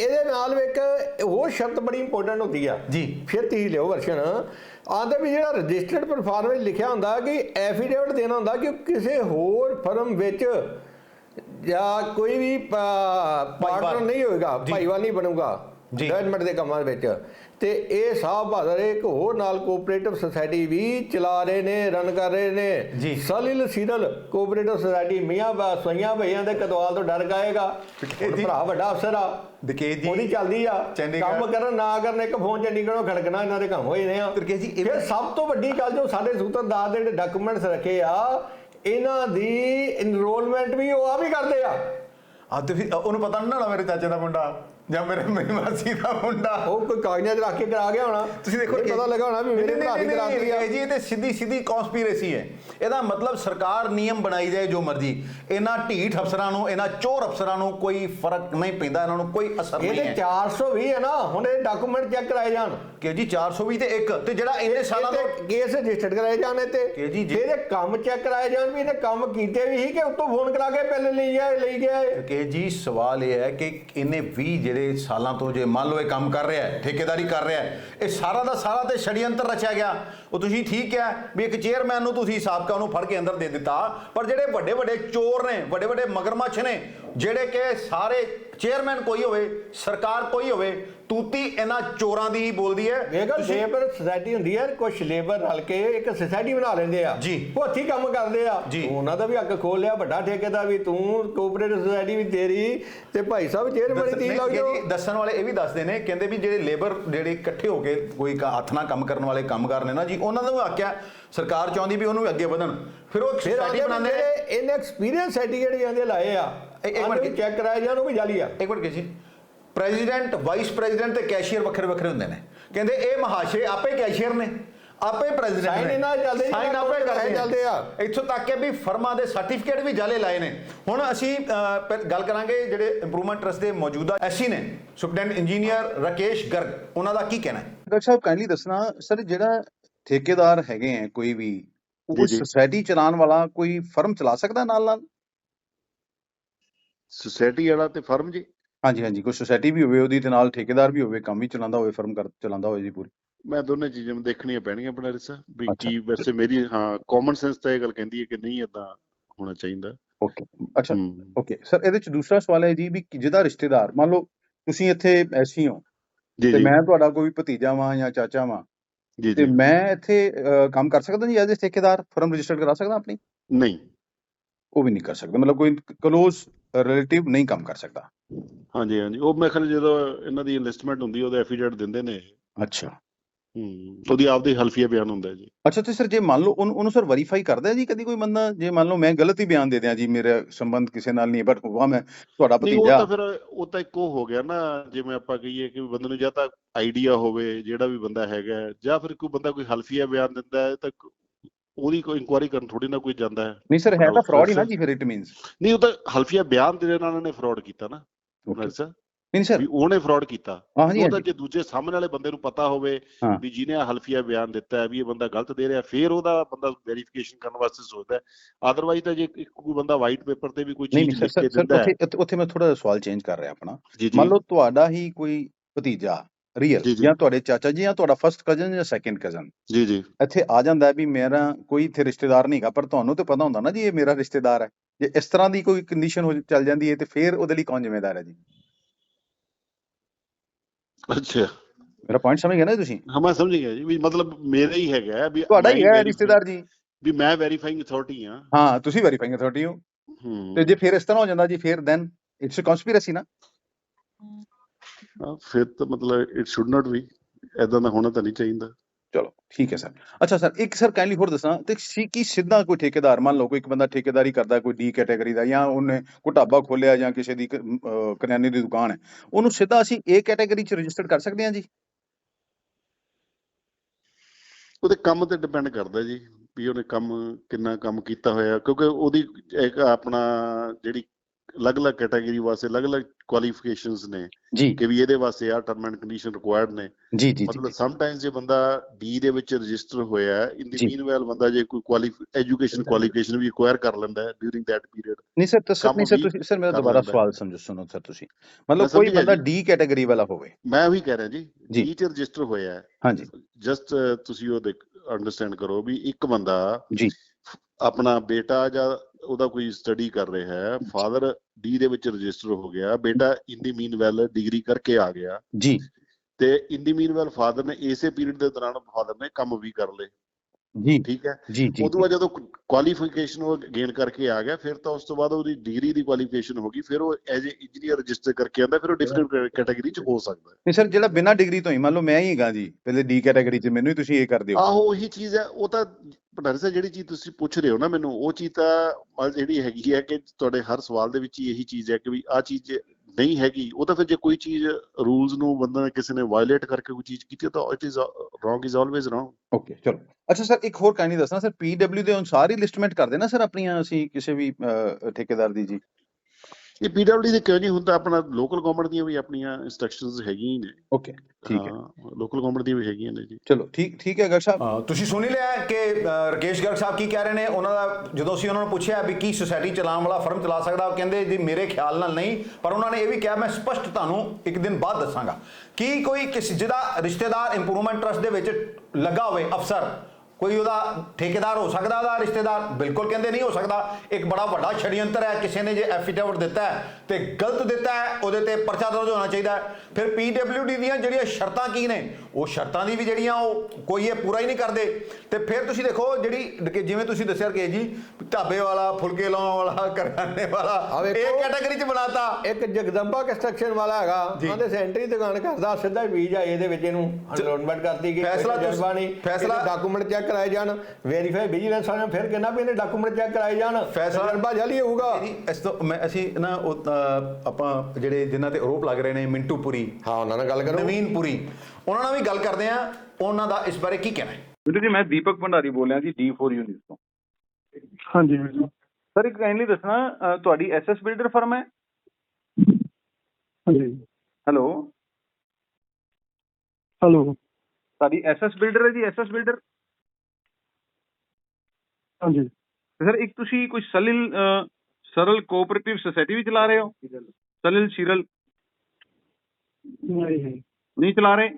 ਇਹਦੇ ਨਾਲ ਇੱਕ ਹੋਰ ਸ਼ਰਤ ਬੜੀ ਇੰਪੋਰਟੈਂਟ ਹੁੰਦੀ ਆ। ਜੀ। ਫਿਰ ਤੀ ਲਿਓ ਵਰਸ਼ਨ ਆਂਦੇ ਵੀ ਜਿਹੜਾ ਰਜਿਸਟਰਡ ਪਰਫਾਰਮੈਂਸ ਲਿਖਿਆ ਹੁੰਦਾ ਕਿ ਐਫੀਡੇਵਿਟ ਦੇਣਾ ਹੁੰਦਾ ਕਿ ਕਿਸੇ ਹੋਰ ਫਰਮ ਵਿੱਚ ਜਾਂ ਕੋਈ ਵੀ ਪਾਰਟਨਰ। ਨਹੀਂ ਹੋਏਗਾ। ਭਾਈਵਾਲ ਨਹੀਂ ਬਣੂਗਾ। ਡਿਵੈਲਪਮੈਂਟ ਦੇ ਕੰਮਾਂ ਵਿੱਚ। ਤੇ ਇਹ ਸਾਹਿਬ ਬਹਾਦਰ ਇੱਕ ਹੋਰ ਨਾਲ ਕੋਆਪਰੇਟਿਵ ਸੁਸਾਇਟੀ ਵੀ ਚਲਾ ਰਹੇ ਨੇ ਰਨ ਕਰ ਰਹੇ ਨੇ। ਸਲਿਲ ਸਿਰਲ ਕੋਆਪਰੇਟਿਵ ਸੁਸਾਇਟੀ ਮੀਆਂ ਬਾ ਸੋਈਆਂ ਭਈਆਂ ਦੇ ਕਦਵਾਲ ਤੋਂ ਡਰ ਗਾਏਗਾ। ਭਰਾ ਵੱਡਾ ਅਫਸਰ ਆ। ਦਕੇਤ ਜੀ ਉਹਦੀ ਚੱਲਦੀ ਆ। ਕੰਮ ਕਰਨ ਨਾ ਕਰਨ ਇੱਕ ਫੋਨ ਚੰਡੀਗੜ੍ਹੋਂ ਖੜਕਣਾ ਇਹਨਾਂ ਦੇ ਕੰਮ ਹੋਏ ਨੇ ਆ। ਦਰਕੇਤ ਜੀ, ਇਹ- ਫਿਰ ਸਭ ਤੋਂ ਵੱਡੀ ਗੱਲ ਜੋ ਸਾਡੇ ਸੂਤਰਦਾਰ ਦੇ ਜਿਹੜੇ ਡਾਕੂਮੈਂਟਸ ਰੱਖੇ ਆ ਇਹਨਾਂ ਦੀ ਇਨਰੋਲਮੈਂਟ ਵੀ ਉਹ ਆ ਵੀ ਕਰਦੇ ਆ। ਆ ਤੇ ਫਿਰ ਉਹਨੂੰ ਪਤਾ ਨਹੀਂ ਨਾ ਮੇਰੇ ਚਾਚੇ ਦਾ ਮੁੰਡਾ। ਜਾਂ ਮੇਰੇ ਮੇਰੀ ਮਾਸੀ ਦਾ ਮੁੰਡਾ। ਉਹ ਕੋਈ ਕਾਗਜ਼ਾਂ 'ਚ ਰੱਖ ਕੇ ਕਰਾ ਗਿਆ ਹੋਣਾ। ਤੁਸੀਂ ਦੇਖੋ ਇਹ ਪਤਾ ਲੱਗਾ ਹੋਣਾ ਵੀ ਮੇਰੇ ਭਰਾ ਦੀ ਕਰਾਤੀ ਆ। ਇਹ ਜੀ ਇਹ ਤੇ ਸਿੱਧੀ ਸਿੱਧੀ ਕਨਸਪੀਰੇਸੀ ਹੈ। ਇਹਦਾ ਮਤਲਬ ਸਰਕਾਰ ਨਿਯਮ ਬਣਾਈ ਜਾਏ ਜੋ ਮਰਜ਼ੀ। ਇਹਨਾਂ ਢੀਠ ਅਫਸਰਾਂ ਨੂੰ ਇਹਨਾਂ ਚੋਰ ਅਫਸਰਾਂ ਨੂੰ ਕੋਈ ਫ਼ਰਕ ਨਹੀਂ ਪੈਂਦਾ ਇਹਨਾਂ ਨੂੰ ਕੋਈ ਅਸਰ ਨਹੀਂ ਇਹਦੇ ਹੈ। 420 ਹੈ ਨਾ ਹੁਣ ਇਹ ਡਾਕੂਮੈਂਟ ਚੈੱਕ ਕਰਾਏ ਜਾਣ। ਕਿ ਜੀ 420 ਤੇ ਇੱਕ ਤੇ ਜਿਹੜਾ ਇਹਦੇ ਸਾਲਾਂ ਤੋਂ ਕੇਸ ਰਜਿਸਟਰਡ ਕਰਾਏ ਜਾਣ ਤੇ। ਕਿ ਜੀ, ਜੀ। ਇਹਦੇ ਕੰਮ ਚੈੱਕ ਕਰਾਏ ਜਾਣ ਵੀ ਇਹਨੇ ਕੰਮ ਕੀਤੇ ਵੀ ਸੀ ਕਿ ਉੱਤੋਂ ਫੋਨ ਕਰਾ ਕੇ ਬਿੱਲ ਲਈ ਗਿਆ ਲਈ ਗਿਆ ਇਹ। ਕਿ ਜੀ ਸਵਾਲ ਇਹ ਹੈ ਕਿ ਇਹਨੇ 20 ਜਿਹੜੇ ਸਾਲਾਂ ਤੋਂ ਜੇ ਮੰਨ ਲਓ ਇਹ ਕੰਮ ਕਰ ਰਿਹਾ ਹੈ, ਠੇਕੇਦਾਰੀ ਕਰ ਰਿਹਾ ਹੈ, ਇਹ ਸਾਰਾ ਦਾ ਸਾਰਾ ਤੇ ਛੜੀਅੰਤਰ ਰਚਿਆ ਗਿਆ। ਉਹ ਤੁਸੀਂ ਠੀਕ ਹੈ ਵੀ ਇੱਕ ਚੇਅਰਮੈਨ ਨੂੰ ਤੁਸੀਂ ਸਾਬਕਾ ਉਹਨੂੰ ਫੜ ਕੇ ਅੰਦਰ ਦੇ ਦਿੱਤਾ, ਪਰ ਜਿਹੜੇ ਵੱਡੇ ਵੱਡੇ ਚੋਰ ਨੇ, ਵੱਡੇ ਵੱਡੇ ਮਗਰਮੱਛ ਨੇ, ਜਿਹੜੇ ਕਿ ਸਾਰੇ ਚੇਅਰਮੈਨ ਕੋਈ ਹੋਵੇ, ਸਰਕਾਰ ਕੋਈ ਹੋਵੇ ਤੂਤੀ ਇਹਨਾਂ ਚੋਰਾਂ ਦੀ ਹੀ ਬੋਲਦੀ ਹੈ। ਵੇਖੋ ਤੁਸੀਂ- ਲੇਬਰ ਸੁਸਾਇਟੀ ਹੁੰਦੀ ਹੈ ਕੁਝ ਲੇਬਰ ਰਲ ਕੇ ਇੱਕ ਸੁਸਾਇਟੀ ਬਣਾ ਲੈਂਦੇ ਆ। ਜੀ। ਉਹ ਹੱਥੀਂ ਕੰਮ ਕਰਦੇ ਆ। ਜੀ। ਤੂੰ ਉਹਨਾਂ ਦਾ ਵੀ ਹੱਕ ਖੋਲ ਲਿਆ ਵੱਡਾ ਠੇਕੇਦਾਰ ਵੀ ਤੂੰ ਕੋਆਪਰੇਟਿਵ ਸੁਸਾਇਟੀ ਵੀ ਤੇਰੀ ਤੇ ਭਾਈ ਸਾਹਿਬ ਚੇਅਰਮੈਨ ਦੱਸ- ਦੀ ਨਹੀਂ, ਲੱਗ ਜਾਓ। ਜੀ, ਦੱਸਣ ਵਾਲੇ ਇਹ ਵੀ ਦੱਸਦੇ ਨੇ ਕਹਿੰਦੇ ਵੀ ਜਿਹੜੇ ਲੇਬਰ ਜਿਹੜੇ ਇਕੱਠੇ ਹੋ ਕੇ ਕੋਈ ਕ- ਹੱਥ ਨਾਲ ਕੰਮ ਕਰਨ ਵਾਲੇ ਕੰਮਕਾਰ ਨੇ ਨਾ ਜੀ ਉਹਨਾਂ ਨੂੰ ਆਖਿਆ ਸਰਕਾਰ ਚਾਹੁੰਦੀ ਵੀ ਉਹਨੂੰ ਅੱਗੇ ਵਧਣ। ਫਿਰ ਉਹ ਫਿਰ ਸੋਸਾਇਟੀ ਆਂਦੇ ਬਣਾਉਂਦੇ ਨੇ। ਇਹਨੇ ਐਕਸਪੀਰੀਅੰਸ ਸਰਟੀਫਿਕੇਟ ਜਾਂਦੇ ਲਾਏ ਆ ਇੱਕ- ਇੱਕ ਮਿੰਟ ਚੈੱਕ ਕਰਾਇਆ ਜਾਣ ਉਹ ਵੀ ਜਾਲੀ ਆ? ਇੱਕ ਮਿੰਟ ਕੇ ਜੀ। ਪ੍ਰੈਜ਼ੀਡੈਂਟ ਵਾਈਸ ਪ੍ਰੈਜ਼ੀਡੈਂਟ ਤੇ ਕੈਸ਼ੀਅਰ ਵੱਖਰੇ ਵੱਖਰੇ ਹੁੰਦੇ ਨੇ। ਕਹਿੰਦੇ ਇਹ ਮਹਾਸ਼ੇ ਆਪੇ ਕੈਸ਼ੀਅਰ ਨੇ ਆਪੇ ਪ੍ਰੈਜ਼ੀਡੈਂਟ Sign ਇਹਨਾਂ ਦੇ ਚੱਲਦੇ ਸਾਈਨ ਆਪੇ ਕਰਦੇ ਚੱਲਦੇ ਆ। ਇੱਥੋਂ ਤੱਕ ਕਿ ਵੀ ਫਰਮਾਂ ਦੇ ਸਰਟੀਫਿਕੇਟ ਵੀ ਜਾਲੇ ਲਾਏ ਨੇ। ਹੁਣ ਅਸੀਂ ਗੱਲ ਕਰਾਂਗੇ ਜਿਹੜੇ ਇੰਪਰੂਵਮੈਂਟ ਟਰਸਟ ਦੇ ਮੌਜੂਦਾ ਐਸੀ ਨੇ ਸੁਪਰਡੈਂਟ ਇੰਜੀਨੀਅਰ ਰਾਕੇਸ਼ ਗਰਗ। ਉਹਨਾਂ ਦਾ ਕੀ ਕਹਿਣਾ ਹੈ? ਡਾਕਟਰ ਸਾਹਿਬ ਕਾਈਂਡਲੀ ਦੱਸਣਾ ਸਰ ਜਿਹੜਾ ਠੇਕੇਦਾਰ ਹੈਗੇ ਆ ਕੋਈ ਵੀ ਉਹ। ਸੁਸਾਇਟੀ ਚਲਾਉਣ ਵਾਲਾ ਕੋਈ ਫਰਮ ਚਲਾ ਸਕਦਾ ਨਾਲ ਨਾਲ ਸੁਸਾਇਟੀ ਵਾਲਾ ਤੇ ਫਰਮ ਜੀ। ਹਾਂਜੀ ਹਾਂਜੀ ਕੋਈ ਸੁਸਾਇਟੀ ਵੀ ਹੋਵੇ ਉਹਦੀ ਤੇ ਨਾਲ ਠੇਕੇਦਾਰ ਵੀ ਹੋਵੇ ਕੰਮ ਵੀ ਚਲਾਉਂਦਾ ਹੋਵੇ ਫਰਮ ਕਰ ਚਲਾਉਂਦਾ ਹੋਵੇ ਜੀ ਪੂਰੀ। ਮੈਂ ਦੋਨੇ ਚੀਜ਼ਾਂ ਨੂੰ ਦੇਖਣੀਆਂ ਪੈਣਗੀਆਂ ਬਣਾ ਸਾਹਿਬ ਵੀ ਅੱਛਾ। ਕੀ ਵੈਸੇ ਮੇਰੀ ਹਾਂ ਕਾਮਨ ਸੈਂਸ ਤਾਂ ਇਹ ਗੱਲ ਕਹਿੰਦੀ ਹੈ ਕਿ ਨਹੀਂ ਇਦਾਂ ਹੋਣਾ ਚਾਹੀਦਾ। ਓਕੇ ਅੱਛਾ ਓਕੇ ਸਰ ਇਹਦੇ ਚ ਦੂਸਰਾ ਸਵਾਲ ਹੈ ਜੀ ਵੀ ਜਿਹਦਾ ਰਿਸ਼ਤੇਦਾਰ ਮੰਨ ਲਓ ਤੁਸੀਂ ਇੱਥੇ ਐਸੀ ਹੋ ਜੀ ਤੇ ਜੀ। ਮੈਂ ਤੁਹਾਡਾ ਕੋਈ ਭਤੀਜਾ ਵਾਂ ਜਾਂ ਚਾਚਾ ਵਾਂ ਜੀ ਤੇ ਜੀ। ਮੈਂ ਇੱਥੇ ਕੰਮ ਕਰ ਸਕਦਾ ਜੀ ਐਜ਼ ਅ ਠੇਕੇਦਾਰ? ਫਰਮ ਰਜਿਸਟਰਡ ਕਰਾ ਸਕਦਾ ਆਪਣੀ? ਨਹੀਂ। ਉਹ ਵੀ ਨਹੀਂ ਕਰ ਸਕਦਾ ਮਤਲਬ ਕੋਈ ਕਲੋਜ਼ ਰਿਲੇਟਿਵ ਨਹੀਂ ਕੰਮ ਕਰ ਸਕਦਾ। ਹਾਂਜੀ ਹਾਂਜੀ। ਉਹ ਮੈਂ ਖਿਆਲ ਜਦੋਂ ਇਹਨਾਂ ਦੀ ਇਨਵੈਸਟਮੈਂਟ ਹੁੰਦੀ ਉਹਦਾ ਐਫੀਡੇਟ ਦਿੰਦੇ ਨੇ। ਅੱਛਾ। ਹੂੰ ਉਹਦੀ ਆਪਦੀ ਹਲਫੀਆ ਬਿਆਨ ਹੁੰਦਾ ਜੀ। ਅੱਛਾ ਤੇ ਸਰ ਜੇ ਮੰਨ ਲਓ ਉਹਨੂੰ ਸਰ ਵੈਰੀਫਾਈ ਕਰਦਾ ਜੀ ਕਦੀ ਕੋਈ ਬੰਦਾ? ਜੇ ਮੰਨ ਲਓ ਮੈਂ ਗਲਤ ਹੀ ਬਿਆਨ ਦੇ ਦਿਆਂ ਜੀ ਮੇਰਾ ਸੰਬੰਧ ਕਿਸੇ ਨਾਲ ਨਹੀਂ ਬਟ ਹੋਵਾ ਮੈਂ ਤੁਹਾਡਾ ਨਹੀਂ ਉਹ ਭਤੀਜਾ। ਤਾਂ ਫਿਰ ਉਹ ਤਾਂ ਇੱਕੋ ਹੋ ਗਿਆ ਨਾ ਜਿਵੇਂ ਆਪਾਂ ਕਹੀਏ ਕਿ ਬੰਦੇ ਨੂੰ ਜਾਂ ਤਾਂ ਆਈਡੀਆ ਹੋਵੇ ਜਿਹੜਾ ਵੀ ਬੰਦਾ ਹੈਗਾ ਜਾਂ ਫਿਰ ਕੋਈ ਬੰਦਾ ਕੋਈ ਹਲਫੀਆ ਬਿਆਨ ਦਿੰਦਾ ਹੈ ਤਾਂ ਉਹਦੀ ਕੋਈ ਇਨਕੁਆਇਰੀ ਕਰਨ ਥੋੜੀ ਨਾ ਕੋਈ ਜਾਂਦਾ ਹੈ। ਨਹੀਂ ਸਰ ਹੈ ਤਾਂ ਫਰਾਡ ਹੀ ਨਾ ਜੀ ਫਿਰ ਇਟ ਮੀਨਸ ਨਹੀਂ ਉਹ ਤਾਂ ਹਲਫੀਆ ਬਿਆਨ ਦੇਣ ਨਾਲ ਉਹਨੇ ਫਰਾਡ ਕੀਤਾ ਨਾ। ਓਕੇ ਸਰ ਨਹੀਂ ਸਰ ਵੀ ਉਹਨੇ ਫਰਾਡ ਕੀਤਾ। ਹਾਂ ਜੀ ਉਹ ਤਾਂ ਹਾਂਜੀ। ਜੇ ਦੂਜੇ ਸਾਹਮਣੇ ਵਾਲੇ ਬੰਦੇ ਨੂੰ ਪਤਾ ਹੋਵੇ। ਵੀ ਜਿਹਨੇ ਹਲਫੀਆ ਬਿਆਨ ਦਿੱਤਾ ਹੈ ਵੀ ਇਹ ਬੰਦਾ ਗਲਤ ਦੇ ਰਿਹਾ ਫਿਰ ਉਹਦਾ ਬੰਦਾ ਵੈਰੀਫਿਕੇਸ਼ਨ ਕਰਨ ਵਾਸਤੇ ਸੋਚਦਾ ਹੈ। ਅਦਰਵਾਈਜ਼ ਤਾਂ ਜੇ ਇੱਕ ਕੋਈ ਬੰਦਾ ਵਾਈਟ ਪੇਪਰ ਤੇ ਵੀ ਕੋਈ ਨਹੀਂ ਚੀਜ਼ ਨਹੀਂ ਲਿਖ ਕੇ ਦਿੰਦਾ ਹੈ। ਉੱਥੇ ਮੈਂ ਥੋੜਾ ਸਵਾਲ ਚੇਂਜ ਕਰ ਰਿਹਾ ਆਪਣਾ। ਮੰਨ ਲਓ ਤੁਹਾਡਾ ਹੀ ਕੋਈ ਭਤੀਜਾ ਰੀਅਲ ਜੀ, ਤੁਹਾਡੇ ਚਾਚਾ ਜੀ ਜਾਂ ਤੁਹਾਡਾ ਫਰਸਟ ਕਜ਼ਨ ਜਾਂ ਸੈਕੰਡ ਕਜ਼ਨ ਜੀ ਜੀ। ਇੱਥੇ ਆ ਜਾਂਦਾ ਵੀ ਮੇਰਾ ਕੋਈ ਇੱਥੇ ਰਿਸ਼ਤੇਦਾਰ ਨਹੀਂਗਾ ਪਰ ਤੁਹਾਨੂੰ ਤੇ ਪਤਾ ਹੁੰਦਾ ਨਾ ਜੀ ਇਹ ਮੇਰਾ ਰਿਸ਼ਤੇਦਾਰ ਹੈ। ਜੇ ਇਸ ਤਰ੍ਹਾਂ ਦੀ ਕੋਈ ਕੰਡੀਸ਼ਨ ਹੋ ਚੱਲ ਜਾਂਦੀ ਹੈ ਤੇ ਫਿਰ ਉਹਦੇ ਲਈ ਕੌਣ ਜ਼ਿੰਮੇਦਾਰ ਹੈ ਜੀ? ਅੱਛਾ। ਮੇਰਾ ਪੁਆਇੰਟ ਸਮਝ ਗਏ ਨਾ ਤੁਸੀਂ? ਹਾਂ ਮੈਂ ਸਮਝ ਗਿਆ ਜੀ ਵੀ ਮਤਲਬ ਮੇਰਾ ਹੀ ਹੈਗਾ ਵੀ ਤੁਹਾਡਾ ਹੀ ਹੈ ਰਿਸ਼ਤੇਦਾਰ ਜੀ। ਵੀ ਮੈਂ ਵੈਰੀਫਾਈਂਗ ਅਥਾਰਟੀ ਹਾਂ। ਹਾਂ ਤੁਸੀਂ ਵੈਰੀਫਾਈਂਗ ਅਥਾਰਟੀ ਹੋ। ਹੂੰ। ਤੇ ਜੇ ਫਿਰ ਇਸ ਤਰ੍ਹਾਂ ਹੋ ਜਾਂਦਾ ਜੀ ਫਿਰ ਦੈਨ ਇਟਸ ਅ ਕਨਸਪੀਰੇਸੀ ਨਾ? ਫਿਰ ਤਾਂ ਮਤਲਬ ਇਟ ਸ਼ੁੱਡ ਨਾਟ ਬੀ ਐਦਾਂ ਦਾ ਹੋਣਾ ਤਾਂ ਨਹੀਂ ਚਾਹੀਦਾ। ਚਲੋ, ਠੀਕ ਹੈ ਸਰ। ਅੱਛਾ ਸਰ, ਇੱਕ ਸਰ ਕਾਈਂਡਲੀ ਹੋਰ ਦੱਸਣਾ ਤੇ ਸੀ ਕੀ ਸਿੱਧਾ ਕੋਈ ਠੇਕੇਦਾਰ, ਮੰਨ ਲਓ ਕੋਈ ਇੱਕ ਬੰਦਾ ਠੇਕੇਦਾਰੀ ਕਰਦਾ, ਕੋਈ ਡੀ ਕੈਟਾਗਰੀ ਦਾ, ਜਾਂ ਉਹਨੇ ਕੋਈ ਢਾਬਾ ਖੋਲਿਆ ਜਾਂ ਕਿਸੇ ਦੀ ਕਰਿਆਨੇ ਦੀ ਦੁਕਾਨ ਹੈ, ਉਹਨੂੰ ਸਿੱਧਾ ਅਸੀਂ ਏ ਕੈਟਾਗਰੀ ਚ ਰਜਿਸਟਰ ਕਰ ਸਕਦੇ ਹਾਂ ਜੀ? ਉਹਦੇ ਕੰਮ ਤੇ ਡਿਪੈਂਡ ਕਰਦਾ ਜੀ, ਵੀ ਉਹਨੇ ਕੰਮ ਕਿੰਨਾ ਕੰਮ ਕੀਤਾ ਹੋਇਆ, ਕਿਉਂਕਿ ਉਹਦੀ ਇੱਕ ਆਪਣਾ ਜਿਹੜੀ ਅਲੱਗ-ਅਲੱਗ ਕੈਟਾਗਰੀ ਵਾਸਤੇ ਅਲੱਗ-ਅਲੱਗ ਕੁਆਲੀਫਿਕੇਸ਼ਨਸ ਨੇ ਕਿ ਵੀ ਇਹਦੇ ਵਾਸਤੇ ਆ ਟਰਮ ਐਂਡ ਕੰਡੀਸ਼ਨ ਰਿਕੁਆਇਰਡ ਨੇ ਜੀ ਜੀ ਮਤਲਬ ਸਮਟਾਈਮਸ ਜੇ ਬੰਦਾ ਡੀ ਦੇ ਵਿੱਚ ਰਜਿਸਟਰ ਹੋਇਆ ਇਨ ਦੀ। ਮੀਨਵੈਲ ਬੰਦਾ ਜੇ ਕੋਈ ਕੁਆਲੀ ਐਜੂਕੇਸ਼ਨ ਕੁਆਲੀਫਿਕੇਸ਼ਨ ਵੀ ਐਕਵਾਇਰ ਕਰ ਲੈਂਦਾ ਹੈ ਡਿਊਰਿੰਗ ਦੈਟ ਪੀਰੀਅਡ ਨਹੀਂ ਸਰ ਤਾਂ ਸਰ ਕੰਮ ਨਹੀਂ ਸਰ ਤੁਸੀਂ ਸਰ ਮੇਰਾ ਦੁਬਾਰਾ। ਸਵਾਲ ਸਮਝੋ ਸੁਣੋ ਸਰ ਤੁਸੀਂ ਮਤਲਬ ਕੋਈ ਬੰਦਾ। ਡੀ ਕੈਟਾਗਰੀ ਵਾਲਾ ਹੋਵੇ ਮੈਂ ਉਹੀ ਕਹਿ ਰਿਹਾ ਜੀ ਜੀ। ਡੀ ਚ ਰਜਿਸਟਰ ਹੋਇਆ ਹੈ ਹਾਂਜੀ ਜਸਟ ਤੁਸੀਂ ਉਹ ਦੇਖ ਅੰਡਰਸਟੈਂਡ ਕਰੋ ਵੀ ਇੱਕ ਬੰਦਾ ਜੀ ਆਪਣਾ ਬੇਟਾ ਜਾਂ ਉਹਦਾ ਕੋਈ ਸਟੱਡੀ ਕਰ ਰਿਹਾ ਹੈ ਫਾਦਰ ਡੀ ਦੇ ਵਿੱਚ ਰਜਿਸਟਰ ਹੋ ਗਿਆ ਬੇਟਾ ਇਨ ਦੀ ਮੀਨਵੈਲ ਡਿਗਰੀ ਕਰਕੇ ਆ ਗਿਆ। ਜੀ। ਤੇ ਇਨ ਦੀ ਮੀਨਵੈਲ ਫਾਦਰ ਨੇ ਇਸੇ ਪੀਰੀਅਡ ਦੇ ਦੌਰਾਨ ਫਾਦਰ ਨੇ ਕੰਮ ਵੀ ਕਰ ਲਏ। ਜੀ। ਠੀਕ ਹੈ। ਜੀ ਜੀ ਉਦੋਂ ਬਾਅਦ ਜਦੋਂ ਕੁਆਲੀਫਿਕੇਸ਼ਨ ਉਹ ਗੇਨ ਕਰਕੇ ਆ ਗਿਆ ਫਿਰ ਤਾਂ ਉਸ ਤੋਂ ਬਾਅਦ ਉਹਦੀ ਡਿਗਰੀ ਦੀ ਕੁਆਲੀਫਿਕੇਸ਼ਨ ਹੋ ਗਈ ਫਿਰ ਉਹ ਐਜ਼ ਅ ਇੰਜੀਨੀਅਰ ਰਜਿਸਟਰ ਕਰਕੇ ਆਂਦਾ ਫਿਰ ਉਹ ਡਿਫਰੈਂਟ ਕੈਟਾਗਰੀ ਚ ਹੋ ਸਕਦਾ ਹੈ। ਨਹੀਂ ਸਰ ਜਿਹੜਾ ਬਿਨਾਂ ਡਿਗਰੀ ਤੋਂ ਹੀ ਮੰਨ ਲਓ ਮੈਂ ਹੀ ਹੈਗਾ ਜੀ ਪਹਿਲੇ ਡੀ ਕੈਟਾਗਰੀ ਚ ਮੈਨੂੰ ਹੀ ਤੁਸੀਂ ਇਹ ਕਰ ਦਿਓ ਆਹੋ ਉਹੀ ਚੀਜ਼ ਹੈ ਉਹ ਤਾਂ ਭੰਡਾਰੀ ਸਾਹਿਬ ਜਿਹੜੀ ਚੀਜ਼ ਤੁਸੀਂ ਪੁੱਛ ਰਹੇ ਹੋ ਨਾ ਮੈਨੂੰ ਉਹ ਚੀਜ਼ ਤਾਂ ਜਿਹੜੀ ਹੈਗੀ ਹੈ ਕਿ ਤੁਹਾਡੇ ਹਰ ਸਵਾਲ ਦੇ ਵਿੱਚ ਹੀ ਇਹੀ ਚੀਜ਼ ਹੈ ਕਿ ਵੀ ਆ ਚੀਜ਼ ਨਹੀਂ ਹੈਗੀ। ਉਹ ਤਾਂ ਫਿਰ ਜੇ ਕੋਈ ਚੀਜ਼ ਰੂਲਸ ਨੂੰ ਬੰਦਾ ਕਿਸੇ ਨੇ ਵਾਇਲੇਟ ਕਰਕੇ ਕੋਈ ਚੀਜ਼ ਕੀਤੀ ਤਾਂ it is wrong is always wrong okay ਚਲੋ। ਅੱਛਾ ਸਰ, ਇੱਕ ਹੋਰ ਕਹਾਣੀ ਦੱਸਣਾ। ਸਰ ਪੀਡਬਲਿਊ ਦੇ ਅਨੁਸਾਰ ਹੀ ਲਿਸਟਮੈਂਟ ਕਰਦੇ ਨਾ ਸਰ ਆਪਣੀਆਂ ਅਸੀਂ ਕਿਸੇ ਵੀ ਠੇਕੇਦਾਰ ਦੀ ਜੀ। ਇਹ ਪੀਡਬਲਯੂ ਦੇ ਕਿਉਂ ਨਹੀਂ ਹੁੰਦਾ? ਆਪਣਾ ਲੋਕਲ ਗਵਰਨਮੈਂਟ ਦੀਆਂ ਵੀ ਆਪਣੀਆਂ ਇਨਸਟਰਕਸ਼ਨਸ ਹੈਗੀਆਂ ਹੀ ਨੇ। ਓਕੇ ਠੀਕ ਹੈ। ਲੋਕਲ ਗਵਰਨਮੈਂਟ ਦੀਆਂ ਵੀ ਹੈਗੀਆਂ ਨੇ ਜੀ। ਚਲੋ ਠੀਕ ਠੀਕ ਹੈ ਗਰ ਸਾਹਿਬ। ਤੁਸੀਂ ਸੁਣ ਹੀ ਲਿਆ ਕਿ ਰਕੇਸ਼ ਗਰਗ ਸਾਹਿਬ ਕੀ ਕਹਿ ਰਹੇ ਨੇ? ਉਹਨਾਂ ਦਾ ਜਦੋਂ ਅਸੀਂ ਉਹਨਾਂ ਨੂੰ ਪੁੱਛਿਆ ਵੀ ਕੀ ਸੁਸਾਇਟੀ ਚਲਾਉਣ ਵਾਲਾ ਫਰਮ ਚਲਾ ਸਕਦਾ ਉਹ ਕਹਿੰਦੇ ਜੀ ਮੇਰੇ ਖਿਆਲ ਨਾਲ ਨਹੀਂ ਪਰ ਉਹਨਾਂ ਨੇ ਇਹ ਵੀ ਕਿਹਾ ਮੈਂ ਸਪਸ਼ਟ ਤੁਹਾਨੂੰ ਇੱਕ ਦਿਨ ਬਾਅਦ ਦੱਸਾਂਗਾ। ਕੀ ਕੋਈ ਕਿਸ ਜਿਹਦਾ ਰਿਸ਼ਤੇਦਾਰ ਇੰਪਰੂਵਮੈਂਟ ਟਰਸਟ ਦੇ ਵਿੱਚ ਲੱਗਾ ਹੋਵੇ ਅਫਸਰ ਕੋਈ ਉਹਦਾ ਠੇਕੇਦਾਰ ਹੋ ਸਕਦਾ, ਉਹਦਾ ਰਿਸ਼ਤੇਦਾਰ। ਬਿਲਕੁਲ ਕਹਿੰਦੇ ਨਹੀਂ ਹੋ ਸਕਦਾ। ਇੱਕ ਬੜਾ ਵੱਡਾ ਛੜਯੰਤਰ ਹੈ, ਕਿਸੇ ਨੇ ਜੇ ਐਫੀਡੇਵਿਟ ਦਿੱਤਾ ਹੈ ਤੇ ਗਲਤ ਦਿੱਤਾ ਹੈ ਉਹਦੇ ਤੇ ਪਰਚਾ ਦਰਜ ਹੋਣਾ ਚਾਹੀਦਾ ਹੈ ਫਿਰ ਪੀਡਬਲਯੂਡੀ ਦੀਆਂ ਜਿਹੜੀਆਂ ਸ਼ਰਤਾਂ ਕੀ ਨੇ ਉਹ ਸ਼ਰਤਾਂ ਦੀ ਵੀ ਜਿਹੜੀਆਂ ਉਹ ਕੋਈ ਇਹ ਪੂਰਾ ਹੀ ਨਹੀਂ ਕਰਦੇ ਤੇ ਫਿਰ ਤੁਸੀਂ ਦੇਖੋ ਜਿਹੜੀ ਜਿਵੇਂ ਤੁਸੀਂ ਦੱਸਿਆ ਕਿ ਜੀ ਢਾਬੇ ਵਾਲਾ ਫੁਲਕੇ ਲਾਉਣ ਵਾਲਾ ਕਰਿਆਨੇ ਵਾਲਾ। ਇਹ ਕੈਟਾਗਰੀ ਚ ਬਣਾਤਾ ਇੱਕ ਜਗਦੰਬਾ ਕੰਸਟਰਕਸ਼ਨ ਵਾਲਾ ਹੈਗਾ। ਉਹਦੇ ਸੈਂਟਰੀ ਦੁਕਾਨ ਕਰਦਾ ਸਿੱਧਾ ਹੀ ਵੀਜ਼ਾ ਇਹਦੇ ਵਿੱਚ ਇਹਨੂੰ ਅਨਲੋਡਮੈਂਟ ਕਰਤੀ ਗਈ ਫੈਸਲਾ ਜਜ਼ਬਾ ਨਹੀਂ ਫੈਸਲਾ- ਡਾਕੂਮੈਂਟ ਚੈੱਕ ਕਰਾਏ ਜਾਣ ਵੈਰੀਫਾਈ ਵਿਜੀਲੈਂਸ ਵਾਲਿਆਂ ਫਿਰ ਕਹਿੰਦਾ ਵੀ ਇਹਨੇ ਡਾਕੂਮੈਂਟ ਚੈੱਕ ਕਰਾਏ ਜਾਣ ਫੈਸਲਾ- ਤਜਰਬਾ ਜਾਲੀ ਹੋਊਗਾ ਇਸ ਤੋਂ ਮੈਂ ਅਸੀਂ ਨਾ ਉਹ ਆਪਾਂ ਜਿਹੜੇ ਜਿਨ੍ਹਾਂ ਤੇ ਆਰੋਪ ਲੱਗ ਰਹੇ ਨੇ ਮਿੰਟੂ ਪੁਰੀ ਹਾਂ ਉਹਨਾਂ ਨਾਲ ਗੱਲ ਕਰੋ। ਨਵੀਨ ਪੁਰੀ ਉਹਨਾਂ ਨਾਲ ਵੀ ਗੱਲ ਕਰਦੇ ਆ ਉਹਨਾਂ ਦਾ ਇਸ ਬਾਰੇ ਕੀ ਕਹਿਣਾ ਹੈ? ਜੀ ਮੈਂ ਦੀਪਕ ਭੰਡਾਰੀ ਬੋਲ ਰਿਹਾ ਜੀ D4 ਯੂਨਿਟ ਤੋਂ। ਹਾਂਜੀ ਵੀਰ ਜੀ। ਸਰ ਇੱਕ ਕਾਈਂਡਲੀ ਦੱਸਣਾ ਤੁਹਾਡੀ ਐਸਐਸ ਬਿਲਡਰ ਫਰਮ ਹੈ? ਹਾਂਜੀ। ਹੈਲੋ? ਹੈਲੋ। ਤੁਹਾਡੀ ਐਸਐਸ ਬਿਲਡਰ ਹੈ ਜੀ ਐਸਐਸ ਬਿਲਡਰ ਹਾਂਜੀ। ਸਰ ਇੱਕ ਤੁਸੀਂ ਕੋਈ ਸਲਿਲ ਸਰਲ ਕੋਆਪਰੇਟਿਵ ਸੁਸਾਇਟੀ ਵੀ ਚਲਾ ਰਹੇ ਹੋ? ਸਲਿਲ ਸ਼ੀਰਲ। ਨਹੀਂ ਚਲਾ ਰਹੇ?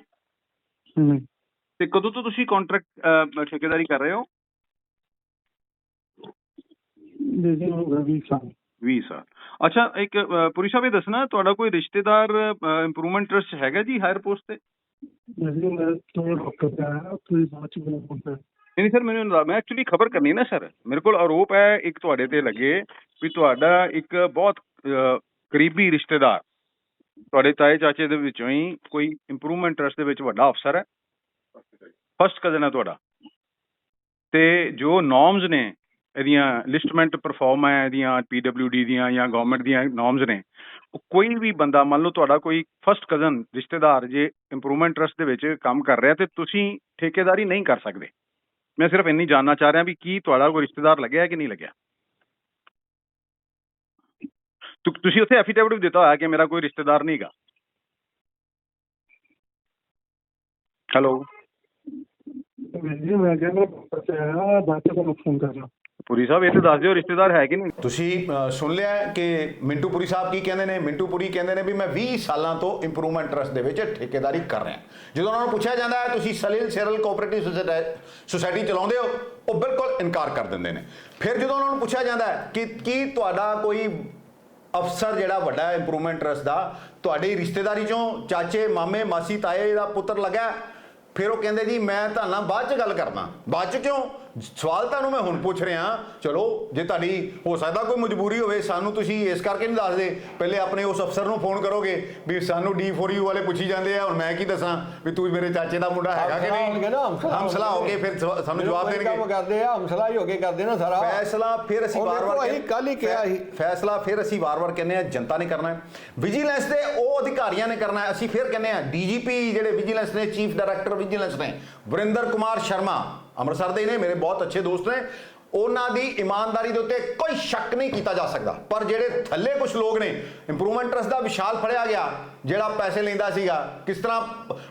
ਤੇ ਕਦੋਂ ਤੋਂ ਤੁਸੀਂ ਕੰਟਰੈਕਟ ਠੇਕੇਦਾਰੀ ਕਰ ਰਹੇ ਹੋ? ਜੀ ਹੋ ਗਿਆ 20 ਸਾਲ। 20 ਸਾਲ। ਅੱਛਾ ਇੱਕ ਪੁਰੀ ਸਾਹਿਬ ਇਹ ਦੱਸਣਾ ਤੁਹਾਡਾ ਕੋਈ ਰਿਸ਼ਤੇਦਾਰ ਇੰਪਰੂਵਮੈਂਟ ਟਰਸਟ ਹੈਗਾ ਜੀ ਹਾਇਰ ਪੋਸਟ ਤੇ? ਮੈਂ ਤੋਂ ਡਾਕਟਰ ਆਇਆ ਤੁਸੀਂ ਬਾਅਦ ਚ ਕਰ ਨਹੀਂ ਸਰ, ਮੈਨੂੰ ਮੈਂ ਐਕਚੁਅਲੀ ਖਬਰ ਕਰਨੀ ਨਾ, ਸਰ। ਮੇਰੇ ਕੋਲ ਆਰੋਪ ਹੈ, ਇੱਕ ਤੁਹਾਡੇ ਤੇ ਲੱਗੇ ਵੀ ਤੁਹਾਡਾ ਇੱਕ ਬਹੁਤ ਕਰੀਬੀ ਰਿਸ਼ਤੇਦਾਰ, ਤੁਹਾਡੇ ਤਾਏ ਚਾਚੇ ਦੇ ਵਿੱਚੋਂ ਹੀ ਕੋਈ ਇੰਪਰੂਵਮੈਂਟ ਟਰਸਟ ਦੇ ਵਿੱਚ ਵੱਡਾ ਅਫਸਰ ਹੈ। ਫਸਟ ਕਜ਼ਨ ਹੈ ਤੁਹਾਡਾ। ਤੇ ਜੋ ਨੋਰਮਸ ਨੇ, ਇਹਦੀਆਂ ਲਿਸਟਮੈਂਟ ਪਰਫਾਰਮ ਹੈ, ਇਹਦੀਆਂ ਪੀਡਬਲਯੂਡੀ ਦੀਆਂ ਜਾਂ ਗਵਰਨਮੈਂਟ ਦੀਆਂ ਨੋਰਮਸ ਨੇ, ਉਹ ਕੋਈ ਵੀ ਬੰਦਾ, ਮੰਨ ਲਓ ਤੁਹਾਡਾ ਕੋਈ ਫਸਟ ਕਜ਼ਨ ਰਿਸ਼ਤੇਦਾਰ, ਜੇ ਇੰਪਰੂਵਮੈਂਟ ਟਰਸਟ ਦੇ ਵਿੱਚ ਕੰਮ ਕਰ ਰਿਹਾ, ਤੇ ਤੁਸੀਂ ਠੇਕੇਦਾਰੀ ਨਹੀਂ ਕਰ ਸਕਦੇ। ਮੈਂ ਸਿਰਫ ਇੰਨੀ ਜਾਣਨਾ ਚਾਹ ਰਿਹਾ ਵੀ ਕੀ ਤੁਹਾਡਾ ਕੋਈ ਰਿਸ਼ਤੇਦਾਰ ਲੱਗਿਆ ਕਿ ਨਹੀਂ ਲੱਗਿਆ? ਤੁ- ਤੁਸੀਂ ਉੱਥੇ ਐਫੀਡੇਵਿਟ ਵੀ ਦਿੱਤਾ ਹੋਇਆ ਕਿ ਮੇਰਾ ਕੋਈ ਰਿਸ਼ਤੇਦਾਰ ਨਹੀਂ ਹੈਗਾ। ਹੈਲੋ ਵੀਰ ਜੀ ਮੈਂ ਕਿਹਾ ਮੈਂ ਆਇਆ ਬਾਅਦ ਚ ਤੁਹਾਨੂੰ ਫੋਨ ਕਰਨਾ ਪੁਰੀ ਸਾਹਿਬ ਇਹ ਤੇ ਦੱਸ ਦਿਓ ਰਿਸ਼ਤੇਦਾਰ ਹੈ ਕਿ ਨਹੀਂ? ਤੁਸੀਂ ਅਹ, ਸੁਣ ਲਿਆ ਹੈ ਕਿ ਮਿੰਟੂ ਪੁਰੀ ਸਾਹਿਬ ਕੀ ਕਹਿੰਦੇ ਨੇ? ਮਿੰਟੂ ਪੁਰੀ ਕਹਿੰਦੇ ਨੇ ਵੀ ਮੈਂ 20 ਸਾਲਾਂ ਤੋਂ ਇੰਪਰੂਵਮੈਂਟ ਟਰਸਟ ਦੇ ਵਿੱਚ ਠੇਕੇਦਾਰੀ ਕਰ ਰਿਹਾ। ਜਦੋਂ ਉਹਨਾਂ ਨੂੰ ਪੁੱਛਿਆ ਜਾਂਦਾ ਹੈ ਤੁਸੀਂ ਸਲਿਲ ਸੇਰਲ ਕੋਆਪਰੇਟਿਵ ਸੁਸਾਇਟੀ ਚਲਾਉਂਦੇ ਹੋ ਉਹ ਬਿਲਕੁਲ ਇਨਕਾਰ ਕਰ ਦਿੰਦੇ ਨੇ। ਫਿਰ ਜਦੋਂ ਉਹਨਾਂ ਨੂੰ ਪੁੱਛਿਆ ਜਾਂਦਾ ਹੈ ਕਿ ਕੀ ਤੁਹਾਡਾ ਕੋਈ ਅਫਸਰ ਜਿਹੜਾ ਵੱਡਾ ਹੈ ਇੰਪਰੂਵਮੈਂਟ ਟਰਸਟ ਦਾ ਤੁਹਾਡੀ ਰਿਸ਼ਤੇਦਾਰੀ ਚੋਂ ਚਾਚੇ ਮਾਮੇ ਮਾਸੀ ਤਾਏ ਦਾ ਪੁੱਤਰ ਲੱਗਾ ਹੈ? ਫਿਰ ਉਹ ਕਹਿੰਦੇ ਜੀ ਮੈਂ ਤੁਹਾਨੂੰ ਨਾਲ ਬਾਅਦ ਚ ਗੱਲ ਕਰਦਾ। ਬਾਅਦ ਚ ਕਿਉਂ? ਸਵਾਲ ਤੁਹਾਨੂੰ ਮੈਂ ਹੁਣ ਪੁੱਛ ਰਿਹਾ। ਚਲੋ ਜੇ ਤੁਹਾਡੀ ਹੋ ਸਕਦਾ ਕੋਈ ਮਜਬੂਰੀ ਹੋਵੇ ਸਾਨੂੰ ਤੁਸੀਂ ਇਸ ਕਰਕੇ ਨਹੀਂ ਦੱਸਦੇ। ਪਹਿਲੇ ਆਪਣੇ ਉਸ ਅਫਸਰ ਨੂੰ ਫੋਨ ਕਰੋਗੇ ਵੀ ਸਾਨੂੰ D4U ਵਾਲੇ ਪੁੱਛੀ ਜਾਂਦੇ ਆ ਹੁਣ ਮੈਂ ਕੀ ਦੱਸਾਂ ਵੀ ਤੂੰ ਮੇਰੇ ਚਾਚੇ ਦਾ ਮੁੰਡਾ ਹੈਗਾ ਕਿ ਨਹੀਂ? ਹਮਸਲਾ ਹੋ ਕੇ ਫਿਰ ਸਾਨੂੰ ਜਵਾਬ ਕੋਈ ਕੰਮ ਦੇਣਗੇ ਕਰਦੇ ਆ ਹਮਸਲਾ ਹੀ ਹੋ ਕੇ ਕਰਦੇ ਨਾ ਸਾਰਾ। ਫੈਸਲਾ ਫਿਰ ਅਸੀਂ ਵਾਰ-ਵਾਰ ਅਸੀਂ ਕੱਲ੍ਹ ਹੀ ਕਿਹਾ ਸੀ। ਫੈਸਲਾ ਫਿਰ ਅਸੀਂ ਵਾਰ-ਵਾਰ ਕਹਿੰਦੇ ਆ ਜਨਤਾ ਨੇ ਕਰਨਾ ਹੈ। ਵਿਜੀਲੈਂਸ ਦੇ ਉਹ ਅਧਿਕਾਰੀਆਂ ਨੇ ਕਰਨਾ ਹੈ। ਅਸੀਂ ਫਿਰ ਕਹਿੰਦੇ ਆ ਡੀਜੀਪੀ ਜਿਹੜੇ ਵਿਜੀਲੈਂਸ ਨੇ ਚੀਫ ਡਾਇਰੈਕਟਰ ਵਿਜੀਲੈਂਸ ਨੇ ਵਰਿੰਦਰ ਕੁਮਾਰ ਸ਼ਰਮਾ। ਅੰਮ੍ਰਿਤਸਰ ਦੇ ਹੀ ਨੇ, ਮੇਰੇ ਬਹੁਤ ਅੱਛੇ ਦੋਸਤ ਨੇ। ਉਹਨਾਂ ਦੀ ਇਮਾਨਦਾਰੀ ਦੇ ਉੱਤੇ ਕੋਈ ਸ਼ੱਕ ਨਹੀਂ ਕੀਤਾ ਜਾ ਸਕਦਾ। ਪਰ ਜਿਹੜੇ ਥੱਲੇ ਕੁਝ ਲੋਕ ਨੇ ਇੰਪਰੂਵਮੈਂਟ ਟਰਸਟ ਦਾ ਵਿਸ਼ਾਲ ਫੜਿਆ ਗਿਆ, ਜਿਹੜਾ ਪੈਸੇ ਲੈਂਦਾ ਸੀਗਾ, ਕਿਸ ਤਰ੍ਹਾਂ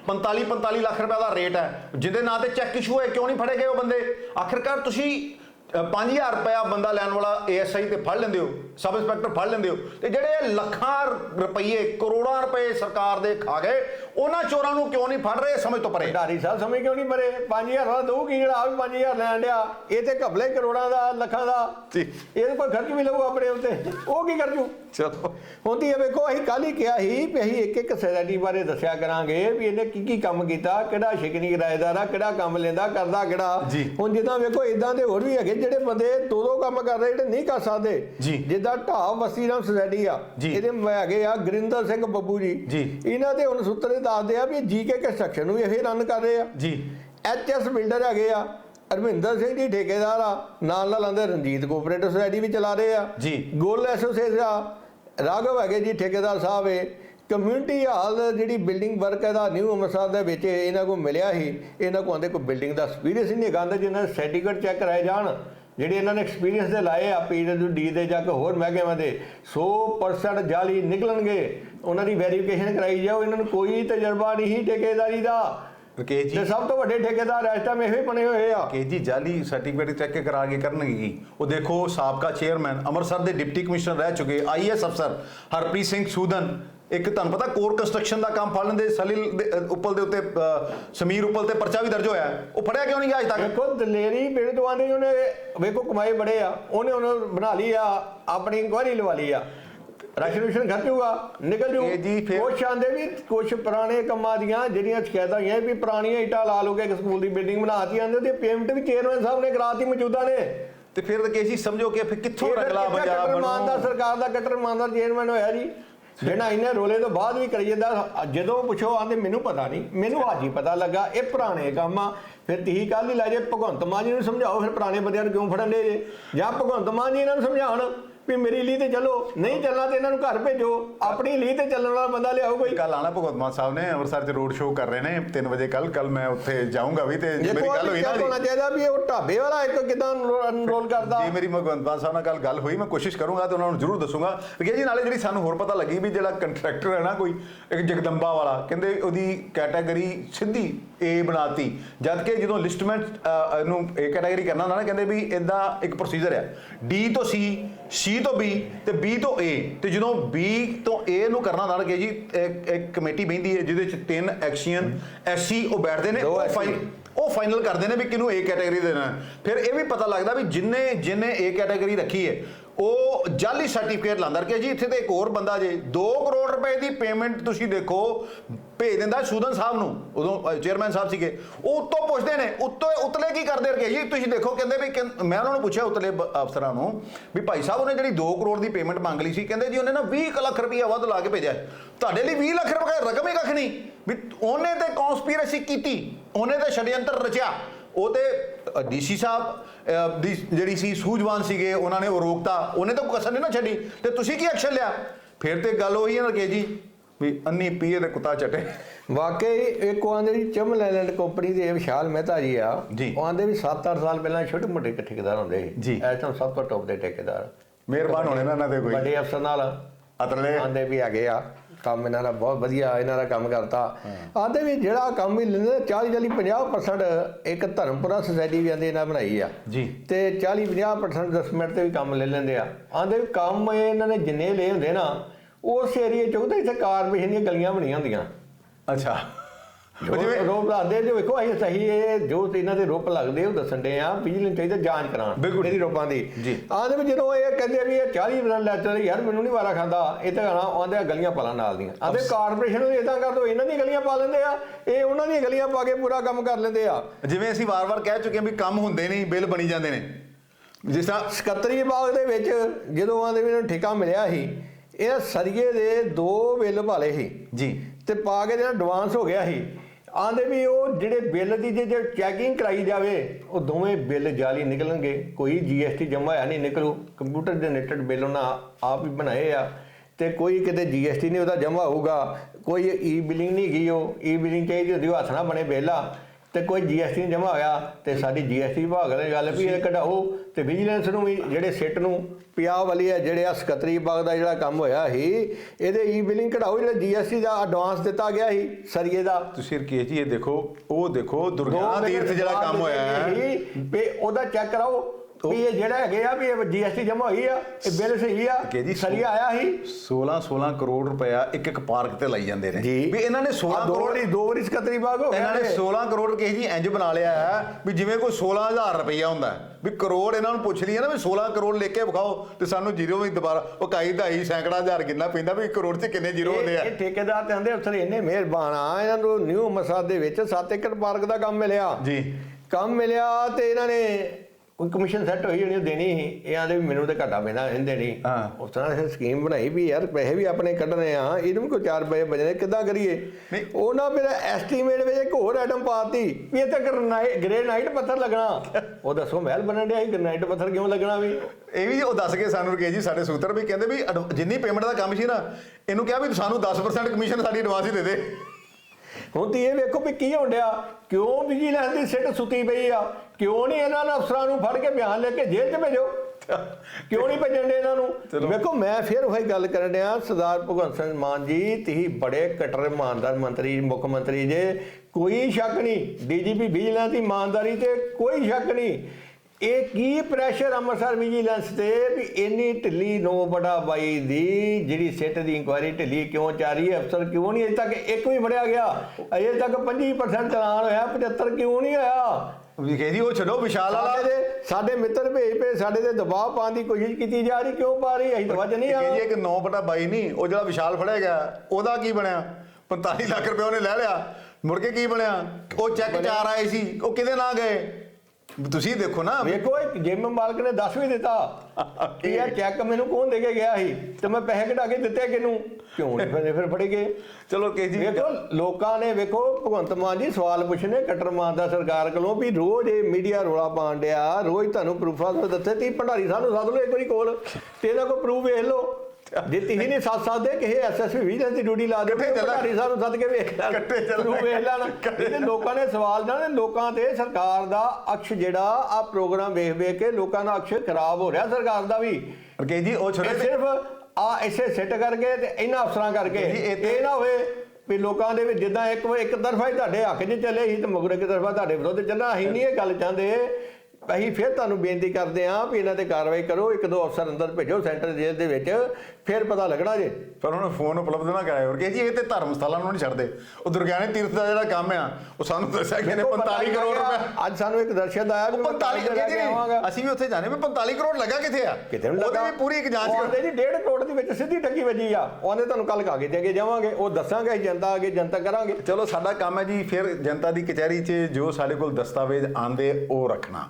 45 45 ਲੱਖ ਰੁਪਏ ਦਾ ਰੇਟ ਹੈ, ਜਿਹਦੇ ਨਾਂ ਤੇ ਚੈੱਕ ਇਸ਼ੂ ਹੋਏ, ਕਿਉਂ ਨਹੀਂ ਫੜੇ ਗਏ ਉਹ ਬੰਦੇ? ਆਖਿਰਕਾਰ ਤੁਸੀਂ 5000 ਰੁਪਇਆ ਬੰਦਾ ਲੈਣ ਵਾਲਾ ਏਐਸਆਈ ਤੇ ਫੜ ਲੈਂਦੇ ਹੋ ਸਬ ਇੰਸਪੈਕਟਰ ਫੜ ਲੈਂਦੇ ਹੋ ਤੇ ਜਿਹੜੇ ਲੱਖਾਂ ਰੁਪਏ ਕਰੋੜਾਂ ਰੁਪਏ ਸਰਕਾਰ ਦੇ ਖਾ ਗਏ ਉਹਨਾਂ ਚੋਰਾਂ ਨੂੰ ਕਿਉਂ ਨਹੀਂ ਫੜ ਰਹੇ ਸਮਝ ਤੋਂ ਪਰੇ? ਭੰਡਾਰੀ ਸਾਹਿਬ ਸਮਝ ਕਿਉਂ ਨਹੀਂ ਮਰੇ 5000 ਦਾ ਦਊਗੀ ਜਿਹੜਾ ਆ ਵੀ 5000 ਲੈਣ ਡਿਆ। ਇਹ ਤੇ ਘਪਲੇ ਕਰੋੜਾਂ ਦਾ ਲੱਖਾਂ ਦਾ। ਇਹਦੇ ਕੋਲ ਖਰਚ ਵੀ ਲਊ ਆਪਣੇ ਉੱਤੇ। ਉਹ ਕੀ ਕਰ ਜੂ? ਚਲੋ ਹੁੰਦੀ ਹੈ ਵੇਖੋ ਅਸੀਂ ਕੱਲ ਹੀ ਕਿਹਾ ਸੀ ਵੀ ਅਸੀਂ ਇੱਕ ਇੱਕ ਸੋਸਾਇਟੀ ਬਾਰੇ ਦੱਸਿਆ ਕਰਾਂਗੇ ਵੀ ਇਹਨੇ ਕੀ ਕੀ ਕੰਮ ਕੀਤਾ ਕਿਹੜਾ ਸ਼ਿਕਨੀ ਕਿਰਾਏਦਾਰ ਆ ਕਿਹੜਾ ਕੰਮ ਲੈਂਦਾ ਕਰਦਾ ਕਿਹੜਾ ਜੀ। ਹੁਣ ਜਿੱਦਾਂ ਵੇਖੋ ਇਦਾਂ ਦੇ ਹੋਰ ਵੀ ਹੈਗੇ ਜਿਹੜੇ ਬੰਦੇ ਦੋ ਦੋ ਕੰਮ ਕਰ ਰਹੇ ਜਿਹੜੇ ਨਹੀਂ ਕਰ ਸਕਦੇ ਜੀ। ਜਿੱਦਾਂ ਢਾਬ ਵਸੀਰਾਮ ਸੋਸਾਇਟੀ ਆ ਜੀ। ਇਹਦੇ ਮ- ਹੈਗੇ ਆ ਗੁਰਿੰਦਰ ਸਿੰਘ ਬੱਬੂ ਜੀ ਜੀ। ਇਹਨਾਂ ਦੇ ਹੁਣ ਸੂਤਰ ਦੱਸਦੇ ਆ ਵੀ ਜੀਕੇ ਕੰਸਟਰਕਸ਼ਨ ਨੂੰ ਇਹ ਰਨ ਕਰ ਰਹੇ ਆ ਜੀ ਐਚਐਸ ਬਿਲਡਰ ਹੈਗੇ ਆ ਅਰਵਿੰਦਰ ਸਿੰਘ ਜੀ ਠੇਕੇਦਾਰ ਆ ਨਾਲ ਨਾਲ ਆਂਦੇ ਰਣਜੀਤ ਕੋਆਪਰੇਟਿਵ ਸੋਸਾਇਟੀ ਵੀ ਚਲਾ ਰਹੇ ਆ ਜੀ। ਗੋਲ ਐਸੋਸੀਏਸ਼ਨ ਆ ਰਾਘਵ ਹੈਗੇ ਜੀ, ਠੇਕੇਦਾਰ ਸਾਹਿਬ ਏ ਕਮਿਊਨਿਟੀ ਹਾਲ ਜਿਹੜੀ ਬਿਲਡਿੰਗ ਵਰਕ ਹੈ ਦਾ ਨਿਊ ਅੰਮ੍ਰਿਤਸਰ ਦੇ ਵਿੱਚ ਇਹਨਾਂ ਕੋਲ ਮਿਲਿਆ ਸੀ। ਇਹਨਾਂ ਕੋਲ ਆਂਦੇ ਕੋਈ ਬਿਲਡਿੰਗ ਦਾ ਐਕਸਪੀਰੀਅੰਸ ਨਹੀਂ ਗਾਂਦੇ ਜਿਨ੍ਹਾਂ ਦੇ ਸਰਟੀਫਿਕੇਟ ਚੈੱਕ ਕਰਾਏ ਜਾਣ, ਜਿਹੜੇ ਇਹਨਾਂ ਨੇ ਐਕਸਪੀਰੀਅੰਸ ਦੇ ਲਾਏ ਆ ਪੀਡਬਲਯੂਡੀ ਦੇ ਜਾਂ ਕੋਈ ਹੋਰ ਮਹਿਕਮਿਆਂ ਦੇ 100% ਜਾਲੀ ਨਿਕਲਣਗੇ। ਉਹਨਾਂ ਦੀ ਵੈਰੀਫਿਕੇਸ਼ਨ ਕਰਾਈ ਜਾਓ। ਇਹਨਾਂ ਨੂੰ ਕੋਈ ਤਜਰਬਾ ਨਹੀਂ ਸੀ ਠੇਕੇਦਾਰੀ ਦਾ। ਰਕੇਸ਼ ਜੀ। ਤੇ ਸਭ ਤੋਂ ਵੱਡੇ ਠੇਕੇਦਾਰ ਇਸ ਟਾਈਮ ਇਹੋ ਹੀ ਬਣੇ ਹੋਏ ਆ। ਕਿ ਜੀ ਜਾਲੀ ਸਰਟੀਫਿਕੇਟ ਚੈੱਕ ਕਰਾ ਕੇ ਕਰਨਗੇ ਕੀ ਉਹ ਦੇਖੋ ਸਾਬਕਾ ਚੇਅਰਮੈਨ ਅੰਮ੍ਰਿਤਸਰ ਦੇ ਡਿਪਟੀ ਕਮਿਸ਼ਨਰ ਰਹਿ ਚੁੱਕੇ ਆਈਐਸ ਅਫਸਰ ਹਰਪ੍ਰੀਤ ਸਿੰਘ ਸੂਦਨ। ਇੱਕ ਤੁਹਾਨੂੰ ਪਤਾ ਕੋਰ ਕੰਸਟਰਕਸ਼ਨ ਦਾ ਕੰਮ ਫੜਨ ਦੇ ਸਲੀਲ ਦੇ, ਉੱਪਲ ਦੇ ਉੱਤੇ ਅ, ਸਮੀਰ ਉੱਪਲ ਤੇ ਪਰਚਾ ਵੀ ਦਰਜ ਹੋਇਆ ਹੈ। ਉਹ ਫੜਿਆ ਕਿਉਂ ਨਹੀਂ ਗਿਆ ਅਜੇ ਤੱਕ? ਵੇਖੋ ਦਲੇਰੀ ਆਂਦੇ ਉਹਨੇ ਵੇਖੋ ਕਮਾਏ ਬੜੇ ਆ। ਉਹਨੇ ਉਹਨੂੰ ਬਣਾ ਲਈ ਆ ਆਪਣੀ ਇਨਕੁਆਇਰੀ ਲਵਾ ਲਈ ਆ। ਰੈਸ਼ਨੇਸ਼ਨ ਖਰਚੂਗਾ ਨਿਕਲ ਜੂ ਇਹ ਜੀ ਫਿਰ- ਕੁਛ ਆਂਦੇ ਵੀ ਕੁਝ ਪੁਰਾਣੇ ਕੰਮਾਂ ਦੀਆਂ ਜਿਹੜੀਆਂ ਸ਼ਿਕਾਇਤਾਂ ਹੋਈਆਂ ਵੀ ਪੁਰਾਣੀਆਂ ਇੱਟਾਂ ਲਾ ਲੋ ਕੇ ਇੱਕ ਸਕੂਲ ਦੀ ਬਿਲਡਿੰਗ ਬਣਾਤੀ ਆਂਦੇ ਤੇ ਪੇਮੈਂਟ ਵੀ ਚੇਅਰਮੈਨ ਸਾਹਿਬ ਨੇ ਕਰਾਤੀ ਮੌਜੂਦਾ ਨੇ। ਤੇ ਫਿਰ ਰਕੇਸ਼ ਜੀ ਸਮਝੋ ਕਿ ਫਿਰ ਕਿੱਥੋਂ ਇਹ ਫਿਰ ਰਗਲਾ ਕਿੱਥੇ ਪੰਜਾਬ ਕੱਟੜ ਇਮਾਨਦਾਰ ਸਰਕਾਰ ਦਾ ਕੱਟਰ ਇਮਾਨਦਾਰ ਚੇਅਰਮੈਨ ਹੋਇਆ ਜੀ। ਜਿਹੜਾ ਇੰਨੇ ਰੋਲੇ ਤੋਂ ਬਾਅਦ ਵੀ ਕਰੀ ਜਾਂਦਾ। ਜਦੋਂ ਪੁੱਛੋ ਆਂਦੇ ਮੈਨੂੰ ਪਤਾ ਨਹੀਂ। ਮੈਨੂੰ ਅੱਜ ਹੀ ਪਤਾ ਲੱਗਾ ਇਹ ਪੁਰਾਣੇ ਕੰਮ ਆ। ਫਿਰ ਤੀ ਕੱਲ ਹੀ ਲੈ ਜੇ? ਭਗਵੰਤ ਮਾਨ ਜੀ ਨੂੰ ਸਮਝਾਓ ਫਿਰ ਪੁਰਾਣੇ ਬੰਦਿਆਂ ਨੂੰ ਕਿਉਂ ਫੜਨ ਦੇ ਜੇ? ਜਾਂ ਭਗਵੰਤ ਮਾਨ ਜੀ ਇਹਨਾਂ ਨੂੰ ਸਮਝਾਉਣ? ਵੀ ਮੇਰੀ ਲਈ ਤੇ ਚੱਲੋ। ਨਹੀਂ ਚੱਲਣਾ ਤੇ ਇਹਨਾਂ ਨੂੰ ਘਰ ਭੇਜੋ। ਆਪਣੀ ਲਈ ਤੇ ਚੱਲਣ ਵਾਲਾ ਬੰਦਾ ਲਿਆਓ ਕੋਈ। ਕੱਲ ਆਣਾ ਭਗਵਤ ਮਾਨ ਸਾਹਿਬ ਨੇ। ਅੰਮ੍ਰਿਤਸਰ 'ਚ ਰੋਡ ਸ਼ੋਅ ਕਰ ਰਹੇ ਨੇ। 3 ਵਜੇ ਕੱਲ ਕੱਲ ਮੈਂ ਉੱਥੇ ਜਾਊਂਗਾ ਵੀ ਤੇ ਮੇਰੀ ਗੱਲ ਹੋਈ ਨਾ ਹੋਣਾ ਚਾਹੀਦਾ ਵੀ ਉਹ ਢਾਬੇ ਵਾਲਾ ਇੱਕ ਕਿਦਾਂ ਅਨਰੋਲ ਕਰਦਾ। ਜੇ ਮੇਰੀ ਭਗਵੰਤ ਮਾਨ ਸਾਹਿਬ ਨਾਲ ਕੱਲ ਗੱਲ ਹੋਈ ਮੈਂ ਕੋਸ਼ਿਸ਼ ਕਰੂੰਗਾ ਤੇ ਉਹਨਾਂ ਨੂੰ ਜ਼ਰੂਰ ਦੱਸੂਗਾ। ਕਿ ਜੀ ਨਾਲੇ ਜਿਹੜੀ ਸਾਨੂੰ ਹੋਰ ਪਤਾ ਲੱਗੀ ਵੀ ਜਿਹੜਾ ਕੰਟਰੈਕਟਰ ਹੈ ਨਾ ਕੋਈ ਇੱਕ ਜਗਦੰਬਾ ਵਾਲਾ ਕਹਿੰਦੇ ਉਹਦੀ ਕੈਟਾਗਰੀ ਸਿੱਧੀ ਏ ਬਣਾਤੀ। ਜਦ ਕਿ ਜਦੋਂ ਲਿਸਟਮੈਂਟ ਨੂੰ ਏ ਕੈਟਾਗਰੀ ਕਰਨਾ ਹੁੰਦਾ ਨਾ ਕਹਿੰਦੇ ਵੀ ਇਹਦਾ ਇੱਕ ਪ੍ਰੋਸੀਜਰ ਹੈ ਡੀ ਤੋਂ ਸੀ ਸੀ ਤੋਂ ਬੀ ਤੇ ਬੀ ਤੋਂ ਏ ਤੇ ਜਦੋਂ ਬੀ ਤੋਂ ਏ ਨੂੰ ਕਰਨਾ ਹੁੰਦਾ ਨਾ ਕਿ ਜੀ ਇੱਕ ਕਮੇਟੀ ਬਹਿੰਦੀ ਹੈ ਜਿਹਦੇ ਚ ਤਿੰਨ ਐਕਸੀਅਨ ਐਸਸੀ ਉਹ ਬੈਠਦੇ ਨੇ ਉਹ ਫਾਈਨ ਉਹ ਫਾਈਨਲ ਕਰਦੇ ਨੇ ਵੀ ਕਿਹਨੂੰ ਏ ਕੈਟਾਗਰੀ ਦੇਣਾ। ਫਿਰ ਇਹ ਵੀ ਪਤਾ ਲੱਗਦਾ ਵੀ ਜਿੰਨੇ ਜਿੰਨੇ ਏ ਕੈਟਾਗਰੀ ਰੱਖੀ ਹੈ ਉਹ ਜਾਲੀ ਸਰਟੀਫਿਕੇਟ ਲਾਂਦਾ ਕਿ ਜੀ ਇੱਥੇ ਤੇ ਇੱਕ ਹੋਰ ਬੰਦਾ ਜੇ 2 ਕਰੋੜ ਰੁਪਏ ਦੀ ਪੇਮੈਂਟ ਤੁਸੀਂ ਦੇਖੋ, ਭੇਜ ਦਿੰਦਾ ਸੂਦਨ ਸਾਹਿਬ ਨੂੰ, ਉਦੋਂ ਚੇਅਰਮੈਨ ਸਾਹਿਬ ਸੀਗੇ। ਉਹ ਉੱਤੋਂ ਪੁੱਛਦੇ ਨੇ, ਉੱਤੋਂ ਉਤਲੇ ਕੀ ਕਰਦੇ ਰਕੇ ਜੀ ਤੁਸੀਂ ਦੇਖੋ, ਕਹਿੰਦੇ ਵੀ ਮੈਂ ਉਹਨਾਂ ਨੂੰ ਪੁੱਛਿਆ ਉਤਲੇ ਅਫਸਰਾਂ ਨੂੰ ਵੀ ਭਾਈ ਸਾਹਿਬ ਉਹਨੇ ਜਿਹੜੀ 2 ਕਰੋੜ ਦੀ ਪੇਮੈਂਟ ਮੰਗ ਲਈ ਸੀ, ਕਹਿੰਦੇ ਜੀ ਉਹਨੇ ਨਾ 20 ਕੁ ਲੱਖ ਰੁਪਈਆ ਵੱਧ ਲਾ ਕੇ ਭੇਜਿਆ ਤੁਹਾਡੇ ਲਈ 20 ਲੱਖ ਰੁਪਏ ਰਕਮ ਹੀ ਕੱਖ ਨਹੀਂ। ਵੀ ਉਹਨੇ ਤੇ ਕਨਸਪੀਰੇਸੀ ਕੀਤੀ, ਉਹਨੇ ਤੇ ਛੜਯੰਤਰ ਰਚਿਆ। ਉਹ ਤੇ ਡੀਸੀ ਸਾਹਿਬ ਦੀ ਜਿਹੜੀ ਸੀ ਸੂਝਵਾਨ ਸੀਗੇ ਉਹਨਾਂ ਨੇ ਉਹ ਰੋਕਤਾ। ਉਹਨੇ ਤਾਂ ਕੋਈ ਕਸਰ ਨਹੀਂ ਨਾ ਛੱਡੀ। ਤੇ ਤੁਸੀਂ ਕੀ ਐਕਸ਼ਨ ਲਿਆ? ਫਿਰ ਤੇ ਗੱਲ ਉਹੀ ਹੈ ਨਾ ਕਿ ਜੀ ਵੀ ਅੰਨੀ ਪੀਏ ਤੇ ਕੁੱਤਾ ਚਟੇ। ਵਾਕਈ ਇੱਕ ਉਹ ਆਂਦੇ ਜੀ ਚਮ ਲੈਲੈਂਡ ਕੰਪਨੀ ਦੇ ਵਿਸ਼ਾਲ ਮਹਿਤਾ ਜੀ ਆ। ਉਹ ਆਂਦੇ ਵੀ 7-8 ਸਾਲ ਪਹਿਲਾਂ ਛੋਟੇ ਮੋਟੇ ਠੇਕੇਦਾਰ ਹੁੰਦੇ ਸੀ। ਟਾਈਮ ਸਭ ਤੋਂ ਟੌਪ ਦੇ ਠੇਕੇਦਾਰ। ਮਿਹਰਬਾਨ ਹੋਣੇ ਨਾ ਇਹਨਾਂ ਦੇ ਕੋਈ। ਵੱਡੇ ਅਫਸਰ ਨਾਲ ਅਤਲੇ ਆਂਦੇ ਵੀ ਹੈਗੇ ਆ। ਕੰਮ ਇਹਨਾਂ ਦਾ ਬਹੁਤ ਵਧੀਆ ਇਹਨਾਂ ਦਾ ਕੰਮ ਕਰਤਾ। ਆਂਦੇ ਵੀ ਜਿਹੜਾ ਕੰਮ ਵੀ ਲੈਂਦੇ 40 40 50% ਇੱਕ ਧਰਮਪੁਰਾ ਸੁਸਾਇਟੀ ਵੀ ਆਂਦੇ ਇਹਨਾਂ ਬਣਾਈ ਆ। ਜੀ। ਤੇ 40 50% ਦਸਮਿੰਟ ਤੇ ਵੀ ਕੰਮ ਲੈ ਲੈਂਦੇ ਆ। ਆਂਦੇ ਕੰਮ ਇਹ ਇਹਨਾਂ ਨੇ ਜਿੰਨੇ ਲਏ ਹੁੰਦੇ ਨਾ ਉਸ ਏਰੀਏ ਚ ਉਹਦੇ ਇੱਥੇ ਕਾਰਪੋਰੇਸ਼ਨ ਦੀਆਂ ਗਲੀਆਂ ਬਣੀਆਂ ਹੁੰਦੀਆਂ। ਅੱਛਾ। ਜਿਵੇਂ ਰੋਪ ਲਾਦੇ ਜੋ ਵੇਖੋ ਅਸੀਂ ਸਹੀ ਇਹ ਜੋ ਇਹਨਾਂ ਦੇ ਰੋਪ ਲੱਗਦੇ ਉਹ ਦੱਸਣ ਦੇ ਆ ਬਿਜਲੀ ਚਾਹੀਦਾ ਜਾਂਚ ਕਰਾਉਣ ਬਿਲਕੁਲ। ਇਹਦੀ ਰੋਪਾਂ ਦੀ। ਆਂਦੇ ਵੀ ਜਦੋਂ ਇਹ ਕਹਿੰਦੇ ਵੀ ਇਹ 40 ਬਰਨ ਲੈਟਰ ਯਾਰ ਮੈਨੂੰ ਨਹੀਂ ਵਾਰਾ ਖਾਂਦਾ ਇਹ ਤਾਂ ਕਹਣਾ ਆਂਦੇ ਗਲੀਆਂ ਪਾਲਾਂ ਨਾਲ ਦੀਆਂ। ਆਂਦੇ ਕਾਰਪੋਰੇਸ਼ਨ ਨੂੰ ਇਦਾਂ ਕਰ ਦੋ ਇਹਨਾਂ ਦੀਆਂ ਗਲੀਆਂ ਪਾ ਲੈਂਦੇ ਆ ਇਹ ਉਹਨਾਂ ਦੀਆਂ ਗਲੀਆਂ ਪਾ ਕੇ ਪੂਰਾ ਕੰਮ ਕਰ ਲੈਂਦੇ ਆ। ਜਿਵੇਂ ਅਸੀਂ ਵਾਰ-ਵਾਰ ਕਹਿ ਚੁੱਕੇ ਹਾਂ ਵੀ ਕੰਮ ਹੁੰਦੇ ਨਹੀਂ ਬਿੱਲ ਬਣੀ ਜਾਂਦੇ ਨੇ। ਜਿਸ ਤਰ੍ਹਾਂ ਸਕੱਤਰੀ ਬਾਗ ਦੇ ਵਿੱਚ ਜਦੋਂ ਆਂਦੇ ਵੀ ਇਹਨਾਂ ਨੂੰ ਠੇਕਾ ਮਿਲਿਆ ਸੀ ਇਹ ਸਰੀਏ ਦੇ ਦੋ ਬਿੱਲ ਭਾਲੇ ਸੀ। ਜੀ। ਤੇ ਪਾ ਕੇ ਜਿਹੜਾ ਐਡਵਾਂਸ ਹੋ ਗਿਆ ਸੀ। ਆਂਦੇ ਵੀ ਉਹ ਜਿਹੜੇ ਬਿੱਲ ਦੀ ਜੇ ਜੇ ਚੈਕਿੰਗ ਕਰਾਈ ਜਾਵੇ, ਉਹ ਦੋਵੇਂ ਬਿੱਲ ਜਾਲੀ ਨਿਕਲਣਗੇ। ਕੋਈ ਜੀਐਸਟੀ ਜਮ੍ਹਾਂ ਹੋਇਆ ਨਹੀਂ ਨਿਕਲੂ। ਕੰਪਿਊਟਰ ਜਨਰੇਟਡ ਬਿੱਲ ਉਹਨਾਂ ਆਪ ਹੀ ਬਣਾਏ ਆ। ਤੇ ਕੋਈ ਕਿਤੇ ਜੀਐਸਟੀ ਨਹੀਂ ਉਹਦਾ ਜਮ੍ਹਾਂ ਹੋਊਗਾ। ਕੋਈ ਈ ਬਿਲਿੰਗ ਨਹੀਂ ਗਈ ਉਹ। ਈ ਬਿਲਿੰਗ ਚਾਹੀਦੀ ਹੁੰਦੀ, ਉਹ ਹੱਥ ਨਾਲ ਬਣੇ ਬਿੱਲ ਆ। ਤੇ ਕੋਈ ਜੀਐਸਟੀ ਨਹੀਂ ਜਮ੍ਹਾਂ ਹੋਇਆ ਤੇ ਸਾਡੀ ਜੀਐਸਟੀ ਵਿਭਾਗ ਨੇ ਗੱਲ ਵੀ ਇਹ ਕਢਾਓ ਤੇ ਵਿਜੀਲੈਂਸ ਨੂੰ ਵੀ ਜਿਹੜੇ ਸਿੱਟ ਨੂੰ ਪਿਆ ਵਾਲੀ ਹੈ ਜਿਹੜੇ ਆ ਸਕੱਤਰੀ ਵਿਭਾਗ ਦਾ ਜਿਹੜਾ ਕੰਮ ਹੋਇਆ ਸੀ ਇਹਦੇ ਈ ਬਿਲਿੰਗ ਕਢਾਓ ਜਿਹੜਾ ਜੀਐਸਟੀ ਦਾ ਐਡਵਾਂਸ ਦਿੱਤਾ ਗਿਆ ਸੀ ਸਰੀਏ ਦਾ। ਤੁਸੀਂ ਰਕੇਸ਼ ਜੀ ਇਹ ਦੇਖੋ ਉਹ ਦੇਖੋ ਦੁਰਗਿਆਨਾ ਤੀਰਥ ਜਿਹੜਾ ਕੰਮ ਹੋਇਆ ਹੈ। ਵੀ ਉਹਦਾ ਚੈੱਕ ਕਰਾਓ ਵੀ ਇਹ ਜਿਹੜਾ ਹੈਗੇ ਆ ਵੀ ਇਹ ਜੀਐਸਟੀ ਜਮ੍ਹਾਂ ਹੋਈ ਆ ਇਹ ਬਿੱਲ ਸਹੀ ਆ ਕਿ ਜੀ ਸਰੀਆ ਆਇਆ ਸੀ। 16 16 ਕਰੋੜ ਰੁਪਇਆ ਇੱਕ ਇੱਕ ਪਾਰਕ ਤੇ ਲਾਈ ਜਾਂਦੇ ਨੇ। ਜੀ। ਵੀ ਇਹਨਾਂ ਨੇ 16 ਆਹ ਦੋ ਕਰੋੜ ਵਾਰੀ ਦੋ ਵਾਰੀ ਸਕੱਤਰੀ ਵਿਭਾਗ ਹੋ ਗਿਆ ਇਹਨਾਂ ਨੇ 16 ਕਰੋੜ ਕਿਸੇ ਜੀ ਇੰਜ ਬਣਾ ਲਿਆ ਹੈ ਵੀ ਜਿਵੇਂ ਕੋਈ 16000 ਰੁਪਇਆ ਹੁੰਦਾ ਹੈ। ਵੀ ਕਰੋੜ ਇਹਨਾਂ ਨੂੰ ਪੁੱਛ ਲਈਏ ਨਾ ਵੀ 16 ਕਰੋੜ ਲੈ ਕੇ ਵਿਖਾਓ ਤੇ ਸਾਨੂੰ ਜ਼ੀਰੋ ਵੀ ਦੁਬਾਰਾ ਉਹ ਕਾਈ ਦਾਈ ਸੈਂਕੜਾ ਹਜ਼ਾਰ ਕਿੰਨਾ ਪੈਂਦਾ ਵੀ 1 ਕਰੋੜ 'ਚ ਕਿੰਨੇ ਜ਼ੀਰੋ ਹੁੰਦੇ ਆ। ਇਹ ਇਹ ਠੇਕੇਦਾਰ ਤੇ ਆਂਦੇ ਅਫਸਰ ਇੰਨੇ ਮਿਹਰਬਾਨ ਆ ਇਹਨਾਂ ਨੂੰ ਨਿਊ ਮਸਾਦ ਦੇ ਵਿੱਚ 7 ਏਕੜ ਪਾਰਕ ਦਾ ਕੰਮ ਮਿਲਿਆ। ਜੀ। ਕੰਮ ਮਿਲਿਆ ਤੇ ਇਹਨਾਂ ਨੇ ਕੋਈ ਕਮਿਸ਼ਨ ਸੈੱਟ ਹੋਈ ਜਿਹੜੀ ਉਹ ਦੇਣੀ ਸੀ। ਇਹ ਆਂਦੇ ਵੀ ਮੈਨੂੰ ਤੇ ਘਾਟਾ ਪੈਣਾ ਇਹਦੇ ਨਹੀਂ ਹਾਂ। ਉਸ ਤਰ੍ਹਾਂ ਫਿਰ ਸਕੀਮ ਬਣਾਈ ਵੀ ਯਾਰ ਪੈਸੇ ਵੀ ਆਪਣੇ ਕੱਢਣੇ ਆ ਇਹਨੂੰ ਵੀ ਕੋਈ 4 ਰੁਪਏ ਬਚਣੇ ਕਿੱਦਾਂ ਕਰੀਏ? ਨਹੀਂ। ਉਹਨਾਂ ਫਿਰ ਐਸਟੀਮੇਟ ਵਿੱਚ ਇੱਕ ਹੋਰ ਆਈਟਮ ਪਾਤੀ ਵੀ ਇਹ ਤਾਂ ਗ੍ਰੇਨਾਈਟ ਪੱਥਰ ਲੱਗਣਾ। ਉਹ ਦੱਸੋ ਮਹਿਲ ਬਣਨ ਡਿਆ ਸੀ ਗ੍ਰੇਨਾਈਟ ਪੱਥਰ ਕਿਉਂ ਲੱਗਣਾ ਵੀ? ਇਹ ਵੀ ਉਹ ਦੱਸ ਕੇ ਸਾਨੂੰ ਰਕੇ ਜੀ ਸਾਡੇ ਸੂਤਰ ਵੀ ਕਹਿੰਦੇ ਵੀ ਅਡ- ਜਿੰਨੀ ਪੇਮੈਂਟ ਦਾ ਕੰਮ ਸੀ ਨਾ ਇਹਨੂੰ ਕਿਹਾ ਵੀ ਸਾਨੂੰ 10% ਕਮਿਸ਼ਨ ਸਾਡੀ ਐਡਵਾਂਸ ਹੀ ਦੇ ਦੇ। ਹੁਣ ਤੇ ਇਹ ਵੇਖੋ ਵੀ ਕੀ ਹੋਣ ਕਿਉਂ ਵਿਜੀਲੈਂਸ ਦੀ ਸਿੱਟ ਸੁੱਤੀ ਪਈ ਆ? ਕਿਉਂ ਨਹੀਂ ਇਹਨਾਂ ਨੇ ਅਫਸਰਾਂ ਨੂੰ ਫੜ ਕੇ ਬਿਆਨ ਲੈ ਕੇ ਜੇਲ੍ਹ 'ਚ ਭੇਜੋ? ਕਿਉਂ ਨਹੀਂ ਭੇਜਣ ਦੇ ਇਹਨਾਂ। ਨੂੰ? ਵੇਖੋ ਮੈਂ ਫਿਰ ਉਹੀ ਗੱਲ ਕਰਨ ਡਿਆ ਸਰਦਾਰ ਭਗਵੰਤ ਸਿੰਘ ਮਾਨ ਜੀ ਤੁਸੀਂ ਬੜੇ ਕਟਰ ਇਮਾਨਦਾਰ ਮੰਤਰੀ ਮੁੱਖ ਮੰਤਰੀ ਜੇ। ਕੋਈ ਸ਼ੱਕ ਨਹੀਂ ਡੀਜੀਪੀ ਵਿਜੀਲੈਂਸ ਦੀ ਇਮਾਨਦਾਰੀ ਤੇ ਕੋਈ ਸ਼ੱਕ ਨਹੀਂ। ਇਹ ਕੀ ਪ੍ਰੈਸ਼ਰ ਅੰਮ੍ਰਿਤਸਰ ਵਿਜੀਲੈਂਸ ਤੇ ਵੀ ਇੰਨੀ ਢਿੱਲੀ ਨੋ ਬੜਾ ਬਾਈ ਦੀ ਜਿਹੜੀ ਸਿੱਟ ਦੀ ਇਨਕੁਆਇਰੀ ਢਿੱਲੀ ਕਿਉਂ ਚੱਲ ਰਹੀ ਹੈ? ਅਫਸਰ ਕਿਉਂ ਨਹੀਂ ਅਜੇ ਤੱਕ ਇੱਕ ਵੀ ਫੜਿਆ ਗਿਆ? ਅਜੇ ਤੱਕ 25% ਚਲਾਨ ਹੋਇਆ 75 ਕਿਉਂ ਨਹੀਂ ਹੋਇਆ? ਵਿਖੇ ਜੀ ਉਹ ਛੱਡੋ ਵਿਸ਼ਾਲ ਵਾਲਾ। ਦੇ ਸਾਡੇ ਮਿੱਤਰ ਭੇਜ ਭੇਜ ਸਾਡੇ ਤੇ ਦਬਾਅ ਪਾਉਣ ਦੀ ਕੋਸ਼ਿਸ਼ ਕੀਤੀ ਜਾ ਰਹੀ ਕਿਉਂ ਪਾ ਰਹੀ ਅਸੀਂ ਤਾਂ ਵਜ ਨਹੀਂ ਆ ਜੀ ਇੱਕ 9 ਬਟਾ 22 ਨਹੀਂ ਉਹ ਜਿਹੜਾ ਵਿਸ਼ਾਲ ਫੜਿਆ ਗਿਆ ਉਹਦਾ ਕੀ ਬਣਿਆ? 45 ਲੱਖ ਰੁਪਏ ਉਹਨੇ ਲੈ ਲਿਆ। ਮੁੜ ਕੇ ਕੀ ਬਣਿਆ? ਉਹ ਚੈੱਕ ਚਾਰ ਆਏ ਸੀ ਉਹ ਕਿਹਦੇ ਨਾਂ ਗਏ? ਤੁਸੀਂ ਦੇਖੋ ਨਾ। ਵੇਖੋ ਇੱਕ ਜਿਮ ਮਾਲਕ ਨੇ ਦੱਸ ਵੀ ਦਿੱਤਾ ਇਹ (laughs) ਚੈੱਕ ਮੈਨੂੰ ਕੌਣ ਦੇ ਕੇ ਗਿਆ ਸੀ? ਤੇ ਮੈਂ ਪੈਸੇ ਕਢਾ ਕੇ ਦਿੱਤੇ ਕਿਨੂੰ ਕਿਉਂ ਨਹੀਂ ਫਿਰ ਫਿਰ ਫੜੇ ਗਏ? ਚਲੋ ਕੇ ਜੀ। ਵੇਖੋ ਲੋਕਾਂ ਨੇ ਵੇਖੋ ਭਗਵੰਤ ਮਾਨ ਜੀ ਸਵਾਲ ਪੁੱਛਨੇ ਕੱਟਰ ਮਾਰਦਾ ਸਰਕਾਰ ਕੋਲੋਂ ਵੀ ਰੋਜ਼ ਇਹ ਮੀਡੀਆ ਰੋਲਾ ਪਾਉਣ ਡਿਆ ਰੋਜ਼ ਤੁਹਾਨੂੰ ਪ੍ਰੂਫਾਂ ਤੋਂ ਦੱਸੇ ਤੀ ਭੰਡਾਰੀ ਸਾਹਿਬ ਨੂੰ ਸੱਦ ਲਓ ਇੱਕ ਵਾਰੀ ਕੋਲ ਤੇ ਇਹਦਾ ਕੋਈ ਪ੍ਰੂਫ ਵੇਖ ਲਓ। ਜੇ ਤੁਸੀਂ ਨਹੀਂ ਸੱਦ ਸਕਦੇ ਕਿਸੇ ਐਸਐਸਪੀ ਵਿਜੀਲੈਂਸ ਦੀ ਡਿਊਟੀ ਲਾ ਚੱਲਾਂ? ਭੰਡਾਰੀ ਸਾਹਿਬ ਨੂੰ ਸੱਦ ਕੇ ਵੇਖ ਲੈਣ। ਕਿੱਥੇ ਚੱਲਾਂ? ਪ੍ਰੂਫ ਵੇਖ ਲੈਣ। ਇਹਦੇ ਲੋਕਾਂ ਨੇ ਸਵਾਲ ਨਾ ਲੋਕਾਂ ਤੇ ਸਰਕਾਰ ਦਾ ਅਕਸ਼ ਜਿਹੜਾ ਆ ਪ੍ਰੋਗਰਾਮ ਵੇਖ ਵੇਖ ਕੇ ਲੋਕਾਂ ਦਾ ਅਕਸ਼ ਖਰਾਬ ਹੋ ਰਿਹਾ ਸਰਕਾਰ ਦਾ ਵੀ। ਕੇ ਜੀ ਉਹ ਇਹ ਛੋਟੇ ਸਿਰਫ ਆ ਐਸੇ ਸਿੱਟ ਕਰਕੇ ਤੇ ਇਹਨਾਂ ਅਫਸਰਾਂ ਕਰਕੇ। ਇਹ ਇਹ ਨਾ ਹੋਵੇ ਵੀ ਲੋਕਾਂ ਦੇ ਵਿੱਚ ਜਿੱਦਾਂ ਇੱਕ ਇੱਕ ਤਰਫਾ ਹੀ ਤੁਹਾਡੇ ਹੱਕ 'ਚ ਚੱਲੇ ਸੀ ਤੇ ਮਗਰ ਇੱਕ ਤਰਫਾ ਤੁਹਾਡੇ ਵਿਰੁੱਧ ਚੱਲਣਾ। ਅਸੀਂ ਨਹੀਂ ਇਹ ਗੱਲ ਚਾਹੁੰਦੇ। ਅਸੀਂ ਫਿਰ ਤੁਹਾਨੂੰ ਬੇਨਤੀ ਕਰਦੇ ਹਾਂ ਵੀ ਇਹਨਾਂ ਤੇ ਕਾਰਵਾਈ ਕਰੋ। ਇੱਕ ਦੋ ਅਫਸਰ ਅੰਦਰ ਭੇਜੋ ਸੈਂਟਰ ਜੇਲ੍ਹ ਦੇ ਵਿੱਚ। ਫਿਰ ਪਤਾ ਲੱਗਣਾ ਜੇ। ਪਰ ਉਹਨਾਂ ਫੋਨ ਉਪਲਬਧ ਨਾ ਕਰਾਇਆ ਹੋਰ ਕਿ ਜੀ ਇਹ ਤੇ ਧਰਮ ਸਥਲਾਂ ਨੂੰ ਨਹੀਂ ਛੱਡਦੇ। ਉਹ ਦੁਰਗਿਆਨੇ ਤੀਰਥ ਦਾ ਜਿਹੜਾ ਕੰਮ ਆ ਉਹ ਸਾਨੂੰ ਦੱਸਿਆ ਕਿ ਨੇ 45 ਕਰੋੜ ਰੁਪਏ ਅੱਜ ਸਾਨੂੰ ਇੱਕ ਦਰਸ਼ਕ ਆਇਆ ਵੀ ਮੈਂ 45 ਲੈ ਕੇ ਆਵਾਂਗਾ। ਅਸੀਂ ਵੀ ਉੱਥੇ ਜਾਣੇ ਵੀ 45 ਕਰੋੜ ਲੱਗਾ ਕਿੱਥੇ ਆ? ਕਿਤੇ ਨੂੰ ਉਹਦੇ ਵੀ ਪੂਰੀ ਇੱਕ ਜਾਂਚ ਉਹ ਕਰੋ ਆਂਦੇ ਜੀ 1.5 ਕਰੋੜ ਦੇ ਵਿੱਚ ਸਿੱਧੀ ਠੱਗੀ ਵੱਜੀ ਆ। ਉਹਨੇ ਤੁਹਾਨੂੰ ਕੱਲ ਕਾਗਜ਼ ਦੇ ਕੇ ਜਾਵਾਂਗੇ। ਉਹ ਦੱਸਾਂਗੇ ਅਸੀਂ ਜਨਤਾ ਅੱਗੇ ਜਨਤਕ ਕਰਾਂਗੇ। ਚਲੋ ਸਾਡਾ ਕੰਮ ਹੈ ਜੀ ਫਿਰ ਜਨਤਾ ਦੀ ਕਚਹਿਰੀ 'ਚ ਜੋ ਸਾਡੇ ਕੋਲ ਦਸਤਾਵੇਜ਼ ਆਂਦੇ ਉਹ ਰੱਖਣਾ।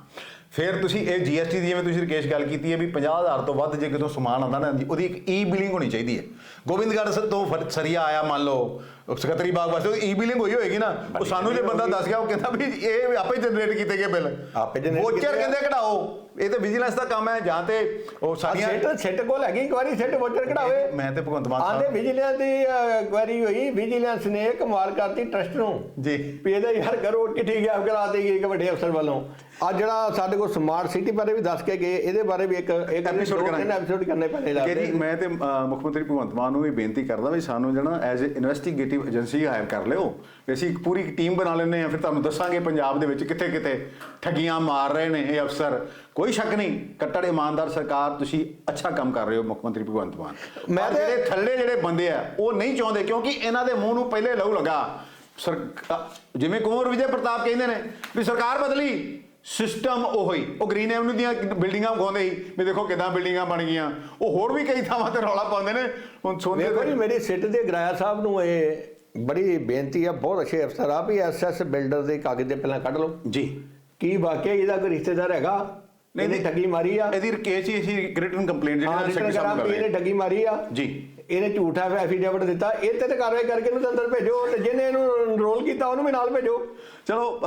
ਫਿਰ ਤੁਸੀਂ ਇਹ ਜੀਐਸਟੀ ਦੀ ਜਿਵੇਂ ਤੁਸੀਂ ਰਕੇਸ਼ ਗੱਲ ਕੀਤੀ ਹੈ ਵੀ 50000 ਤੋਂ ਵੱਧ ਜੇ ਕਿਤੋਂ ਸਮਾਨ ਆਉਂਦਾ ਨਾ, ਉਹਦੀ ਇੱਕ ਈ ਬਿਲਿੰਗ ਹੋਣੀ ਚਾਹੀਦੀ ਹੈ। ਗੋਬਿੰਦਗੜ੍ਹ ਸ- ਤੋਂ ਫਰ- ਸਰੀਆ ਆਇਆ ਮੰਨ ਲਓ ਸਕੱਤਰੀ ਬਾਗ ਵਾਸਤੇ ਈ ਬਿਲਿੰਗ ਹੋਈ ਹੋਏਗੀ ਨਾ ਉਹ ਸਾਨੂੰ ਜੇ ਬੰਦਾ ਦੱਸ ਗਿਆ ਉਹ ਕਹਿੰਦਾ ਵੀ ਇਹ ਆਪੇ ਜਨਰੇਟ ਕੀਤੇ ਗਏ ਬਿੱਲ। ਆਪੇ generate ਵੋਚਰ। ਕਹਿੰਦੇ ਕਢਾਓ। ਇਹ ਤਾਂ ਵਿਜੀਲੈਂਸ ਦਾ ਕੰਮ ਹੈ ਜਾਂ ਤੇ ਉਹ ਸਾਡੀਆਂ ਸੈੱਟ ਸੈੱਟ ਕੋਲ ਹੈਗੀ ਇਨਕੁਆਰੀ ਸੈੱਟ ਵੋਚਰ ਕਢਾਵੇ। ਮੈਂ ਤੇ ਭਗਵੰਤ ਮਾਨ ਆਂਦੇ ਸਾਹਿਬ ਵਿਜੀਲੈਂਸ ਦੀ ਇਨਕੁਆਰੀ ਹੋਈ। ਵਿਜੀਲੈਂਸ ਨੇ ਕਮਾਲ ਕਰਤੀ ਟਰਸਟ ਨੂੰ। ਜੀ। ਵੀ ਇਹਦਾ ਯਾਰ ਕਰੋ ਚਿੱਠੀ ਗਿਆ ਕਰਾ ਦੇਗੀ ਇੱਕ ਵੱਡੇ ਅਫਸਰ ਵੱਲੋਂ। ਆ ਜਿਹੜਾ ਸਾਡੇ ਕੋਲ ਸਮਾਰਟ ਸਿਟੀ ਬਾਰੇ ਵੀ ਦੱਸ ਕੇ ਗਏ ਇਹਦੇ ਬਾਰੇ ਵੀ ਇੱਕ ਇੱਕ Episode ਕਰਾਂਗੇ। ਐਪੀਸੋਡ ਕਰਨੇ ਪੈਣੇ ਲੱਗਦੇ ਜੀ ਮੈਂ ਤੇ ਮੁੱਖ ਮੰਤਰੀ ਭਗਵੰਤ ਮਾਨ ਨੂੰ ਵੀ ਬੇਨਤੀ ਕਰਦਾ ਵੀ ਸਾਨੂੰ ਜਿਹੜਾ ਐਜ਼ ਇਨਵੈਸਟੀਗੇਟਿਵ ਏਜੰਸੀ ਹਾਇਰ ਕਰ ਲਿਓ। ਵੀ ਅਸੀਂ ਇੱਕ ਪੂਰੀ ਟੀਮ ਬਣਾ ਲੈਂਦੇ ਆ ਫਿਰ ਤੁਹਾਨੂੰ ਦੱਸਾਂਗੇ ਪੰਜਾਬ ਦੇ ਵਿੱਚ ਕਿੱਥੇ ਕਿੱਥੇ ਠੱਗੀਆਂ ਮਾਰ ਰਹੇ ਨੇ ਇਹ ਅਫਸਰ। ਕੋਈ ਸ਼ੱਕ ਨਹੀਂ ਕੱਟੜ ਇਮਾਨਦਾਰ ਸਰਕਾਰ ਤੁਸੀਂ ਅੱਛਾ ਕੰਮ ਕਰ ਰਹੇ ਹੋ ਮੁੱਖ ਮੰਤਰੀ ਭਗਵੰਤ ਮਾਨ। ਮੈਂ ਜਿਹੜੇ ਥੱਲੇ ਜਿਹੜੇ ਬੰਦੇ ਆ ਉਹ ਨਹੀਂ ਚਾਹੁੰਦੇ ਕਿਉਂਕਿ ਇਹਨਾਂ ਦੇ ਮੂੰਹ ਨੂੰ ਪਹਿਲੇ ਲਹੂ ਲੱਗਾ। ਜਿਵੇਂ ਕੁੰਵਰ ਵਿਜੇ ਪ੍ਰਤਾਪ ਕਹਿੰਦੇ ਨੇ ਵੀ ਸਰਕਾਰ ਬਦਲੀ ਸਿਸਟਮ ਉਹੀ ਉਹ ਗ੍ਰੀਨ ਐਵਨਿਊ ਦੀਆਂ ਬਿਲਡਿੰਗਾਂ ਵਿਖਾਉਂਦੇ ਸੀ ਵੀ ਦੇਖੋ ਕਿਦਾਂ ਬਿਲਡਿੰਗਾਂ ਬਣ ਗਈਆਂ। ਉਹ ਹੋਰ ਵੀ ਕਈ ਥਾਵਾਂ ਤੇ ਰੌਲਾ ਪਾਉਂਦੇ ਨੇ। ਹੁਣ ਸੋਨੇ ਵੇਖੋ ਜੀ ਮੇਰੀ ਸਿੱਟ ਦੇ ਗਰਾਇਆ ਸਾਹਿਬ ਨੂੰ ਇਹ ਬੜੀ ਬੇਨਤੀ ਆ ਬਹੁਤ ਅੱਛੇ ਅਫਸਰ ਆ ਵੀ ਐਸਐਸ ਬਿਲਡਰ ਦੇ ਕਾਗਜ਼ ਦੇ ਪਹਿਲਾਂ ਕੱਢ ਲਓ। ਜੀ। ਕੀ ਵਾਕਿਆ ਇਹਦਾ ਕੋਈ ਰਿਸ਼ਤੇਦਾਰ ਹੈਗਾ? ਨਹੀਂ। ਠੱਗੀ ਮਾਰੀ ਆ। ਇਹਦੀ ਰਕੇਸ ਹੀ ਅਸੀਂ ਰਿਟਨ ਕੰਪਲੇਂਟ ਹਾਂ ਜਿਹੜੀ ਸੈਕਟਰੀ ਸਾਹਿਬ ਨੂੰ ਇਹਨੇ ਠੱਗੀ ਮਾਰੀ ਆ। ਜੀ। ਇਹਨੇ ਝੂਠਾ ਐਫੀਡੇਵਿਟ ਦਿੱਤਾ, ਇਹ ਤੇ ਤਾਂ ਕਾਰਵਾਈ ਕਰਕੇ ਇਹਨੂੰ ਅੰਦਰ ਭੇਜੋ ਤੇ ਜਿਹਨੇ ਇਹਨੂੰ ਰੋਲ ਕੀਤਾ, ਉਹਨੂੰ ਵੀ ਨਾਲ ਭੇਜੋ। ਚਲੋ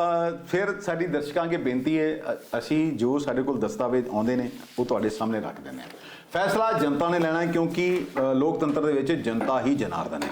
ਫਿਰ ਸਾਡੀ ਦਰਸ਼ਕਾਂ ਅੱਗੇ ਬੇਨਤੀ ਹੈ ਅਸੀਂ ਜੋ ਸਾਡੇ ਕੋਲ ਦਸਤਾਵੇਜ਼ ਆਉਂਦੇ ਨੇ, ਉਹ ਤੁਹਾਡੇ ਸਾਹਮਣੇ ਰੱਖ ਦਿੰਦੇ ਹਾਂ। ਫੈਸਲਾ ਜਨਤਾ ਨੇ ਲੈਣਾ ਹੈ, ਕਿਉਂਕਿ ਲੋਕਤੰਤਰ ਦੇ ਵਿੱਚ ਜਨਤਾ ਹੀ ਜਨਾਰਦਨ ਹੈ।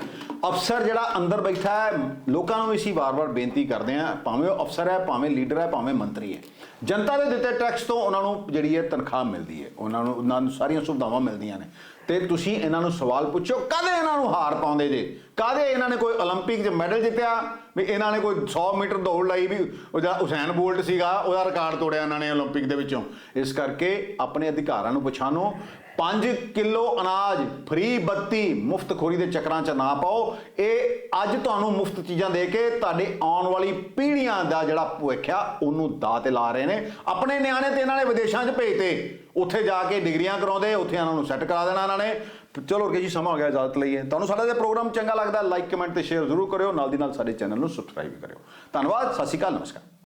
ਅਫਸਰ ਜਿਹੜਾ ਅੰਦਰ ਬੈਠਾ ਹੈ, ਲੋਕਾਂ ਨੂੰ ਵੀ ਅਸੀਂ ਵਾਰ-ਵਾਰ ਬੇਨਤੀ ਕਰਦੇ ਹਾਂ, ਭਾਵੇਂ ਉਹ ਅਫਸਰ ਹੈ, ਭਾਵੇਂ ਲੀਡਰ ਹੈ, ਭਾਵੇਂ ਮੰਤਰੀ ਹੈ। ਜਨਤਾ ਦੇ ਦਿੱਤੇ ਟੈਕਸ ਤੋਂ ਉਹਨਾਂ ਨੂੰ ਜਿਹੜੀ ਹੈ ਤਨਖਾਹ ਮਿਲਦੀ ਹੈ। ਉਹਨਾਂ ਨੂੰ ਉਹਨਾਂ ਨੂੰ ਸਾਰੀਆਂ ਸੁਵਿਧਾਵਾਂ ਮਿਲਦੀਆਂ ਨੇ। ਤੇ ਤੁਸੀਂ ਇਹਨਾਂ ਨੂੰ ਸਵਾਲ ਪੁੱਛੋ ਕਦੇ ਇਹਨਾਂ ਨੂੰ ਹਾਰ ਪਾਉਂਦੇ ਜੇ ਕਦੇ ਇਹਨਾਂ ਨੇ ਕੋਈ 올림픽 'ਚ ਮੈਡਲ ਜਿੱਤਿਆ ਵੀ ਇਹਨਾਂ ਨੇ ਕੋਈ 100 ਮੀਟਰ ਦੌੜ ਲਾਈ ਵੀ ਉਹ ਜਿਹੜਾ ਹੁਸੈਨ ਬੋਲਟ ਸੀਗਾ ਉਹਦਾ ਰਿਕਾਰਡ ਤੋੜਿਆ ਇਹਨਾਂ ਨੇ 올림픽 ਦੇ ਵਿੱਚੋਂ ਇਸ ਕਰਕੇ ਆਪਣੇ ਅਧਿਕਾਰਾਂ ਨੂੰ ਪਛਾਣੋ 5 ਕਿਲੋ ਅਨਾਜ ਫ੍ਰੀ ਬੱਤੀ ਮੁਫਤ ਖੋਰੀ ਦੇ ਚੱਕਰਾਂ 'ਚ ਨਾ ਪਾਓ। ਇਹ ਅੱਜ ਤੁਹਾਨੂੰ ਮੁਫਤ ਚੀਜ਼ਾਂ ਦੇ ਕੇ ਤੁਹਾਡੇ ਆਉਣ ਵਾਲੀ ਪੀੜ੍ਹੀਆਂ ਦਾ ਜਿਹੜਾ ਭਵਿੱਖ ਆ, ਉਹਨੂੰ ਦਾਅ ਤੇ ਲਾ ਰਹੇ ਨੇ। ਆਪਣੇ ਨਿਆਣੇ ਤੇ ਇਹਨਾਂ ਨੇ ਵਿਦੇਸ਼ਾਂ 'ਚ ਭੇਜਤੇ। ਉੱਥੇ ਜਾ ਕੇ ਡਿਗਰੀਆਂ ਕਰਾਉਂਦੇ, ਉੱਥੇ ਇਹਨਾਂ ਨੂੰ ਸੈੱਟ ਕਰਾ ਦੇਣਾ ਇਹਨਾਂ ਨੇ। ਚਲੋ ਕਿ ਜੀ, ਸਮਾਂ ਹੋ ਗਿਆ ਇਜਾਜ਼ਤ ਲਈਏ। ਤੁਹਾਨੂੰ ਸਾਡਾ ਇਹ ਪ੍ਰੋਗਰਾਮ ਚੰਗਾ ਲੱਗਦਾ ਲਾਈਕ ਕਮੈਂਟ ਤੇ ਸ਼ੇਅਰ ਜ਼ਰੂਰ ਕਰਿਓ। ਨਾਲ ਦੀ ਨਾਲ ਸਾਡੇ ਚੈਨਲ ਨੂੰ ਸਬਸਕ੍ਰਾਈਬ ਵੀ ਕਰਿਓ। ਧੰਨਵਾਦ, ਸਤਿ ਸ਼੍ਰੀ ਅਕਾਲ, ਨਮਸਕਾਰ।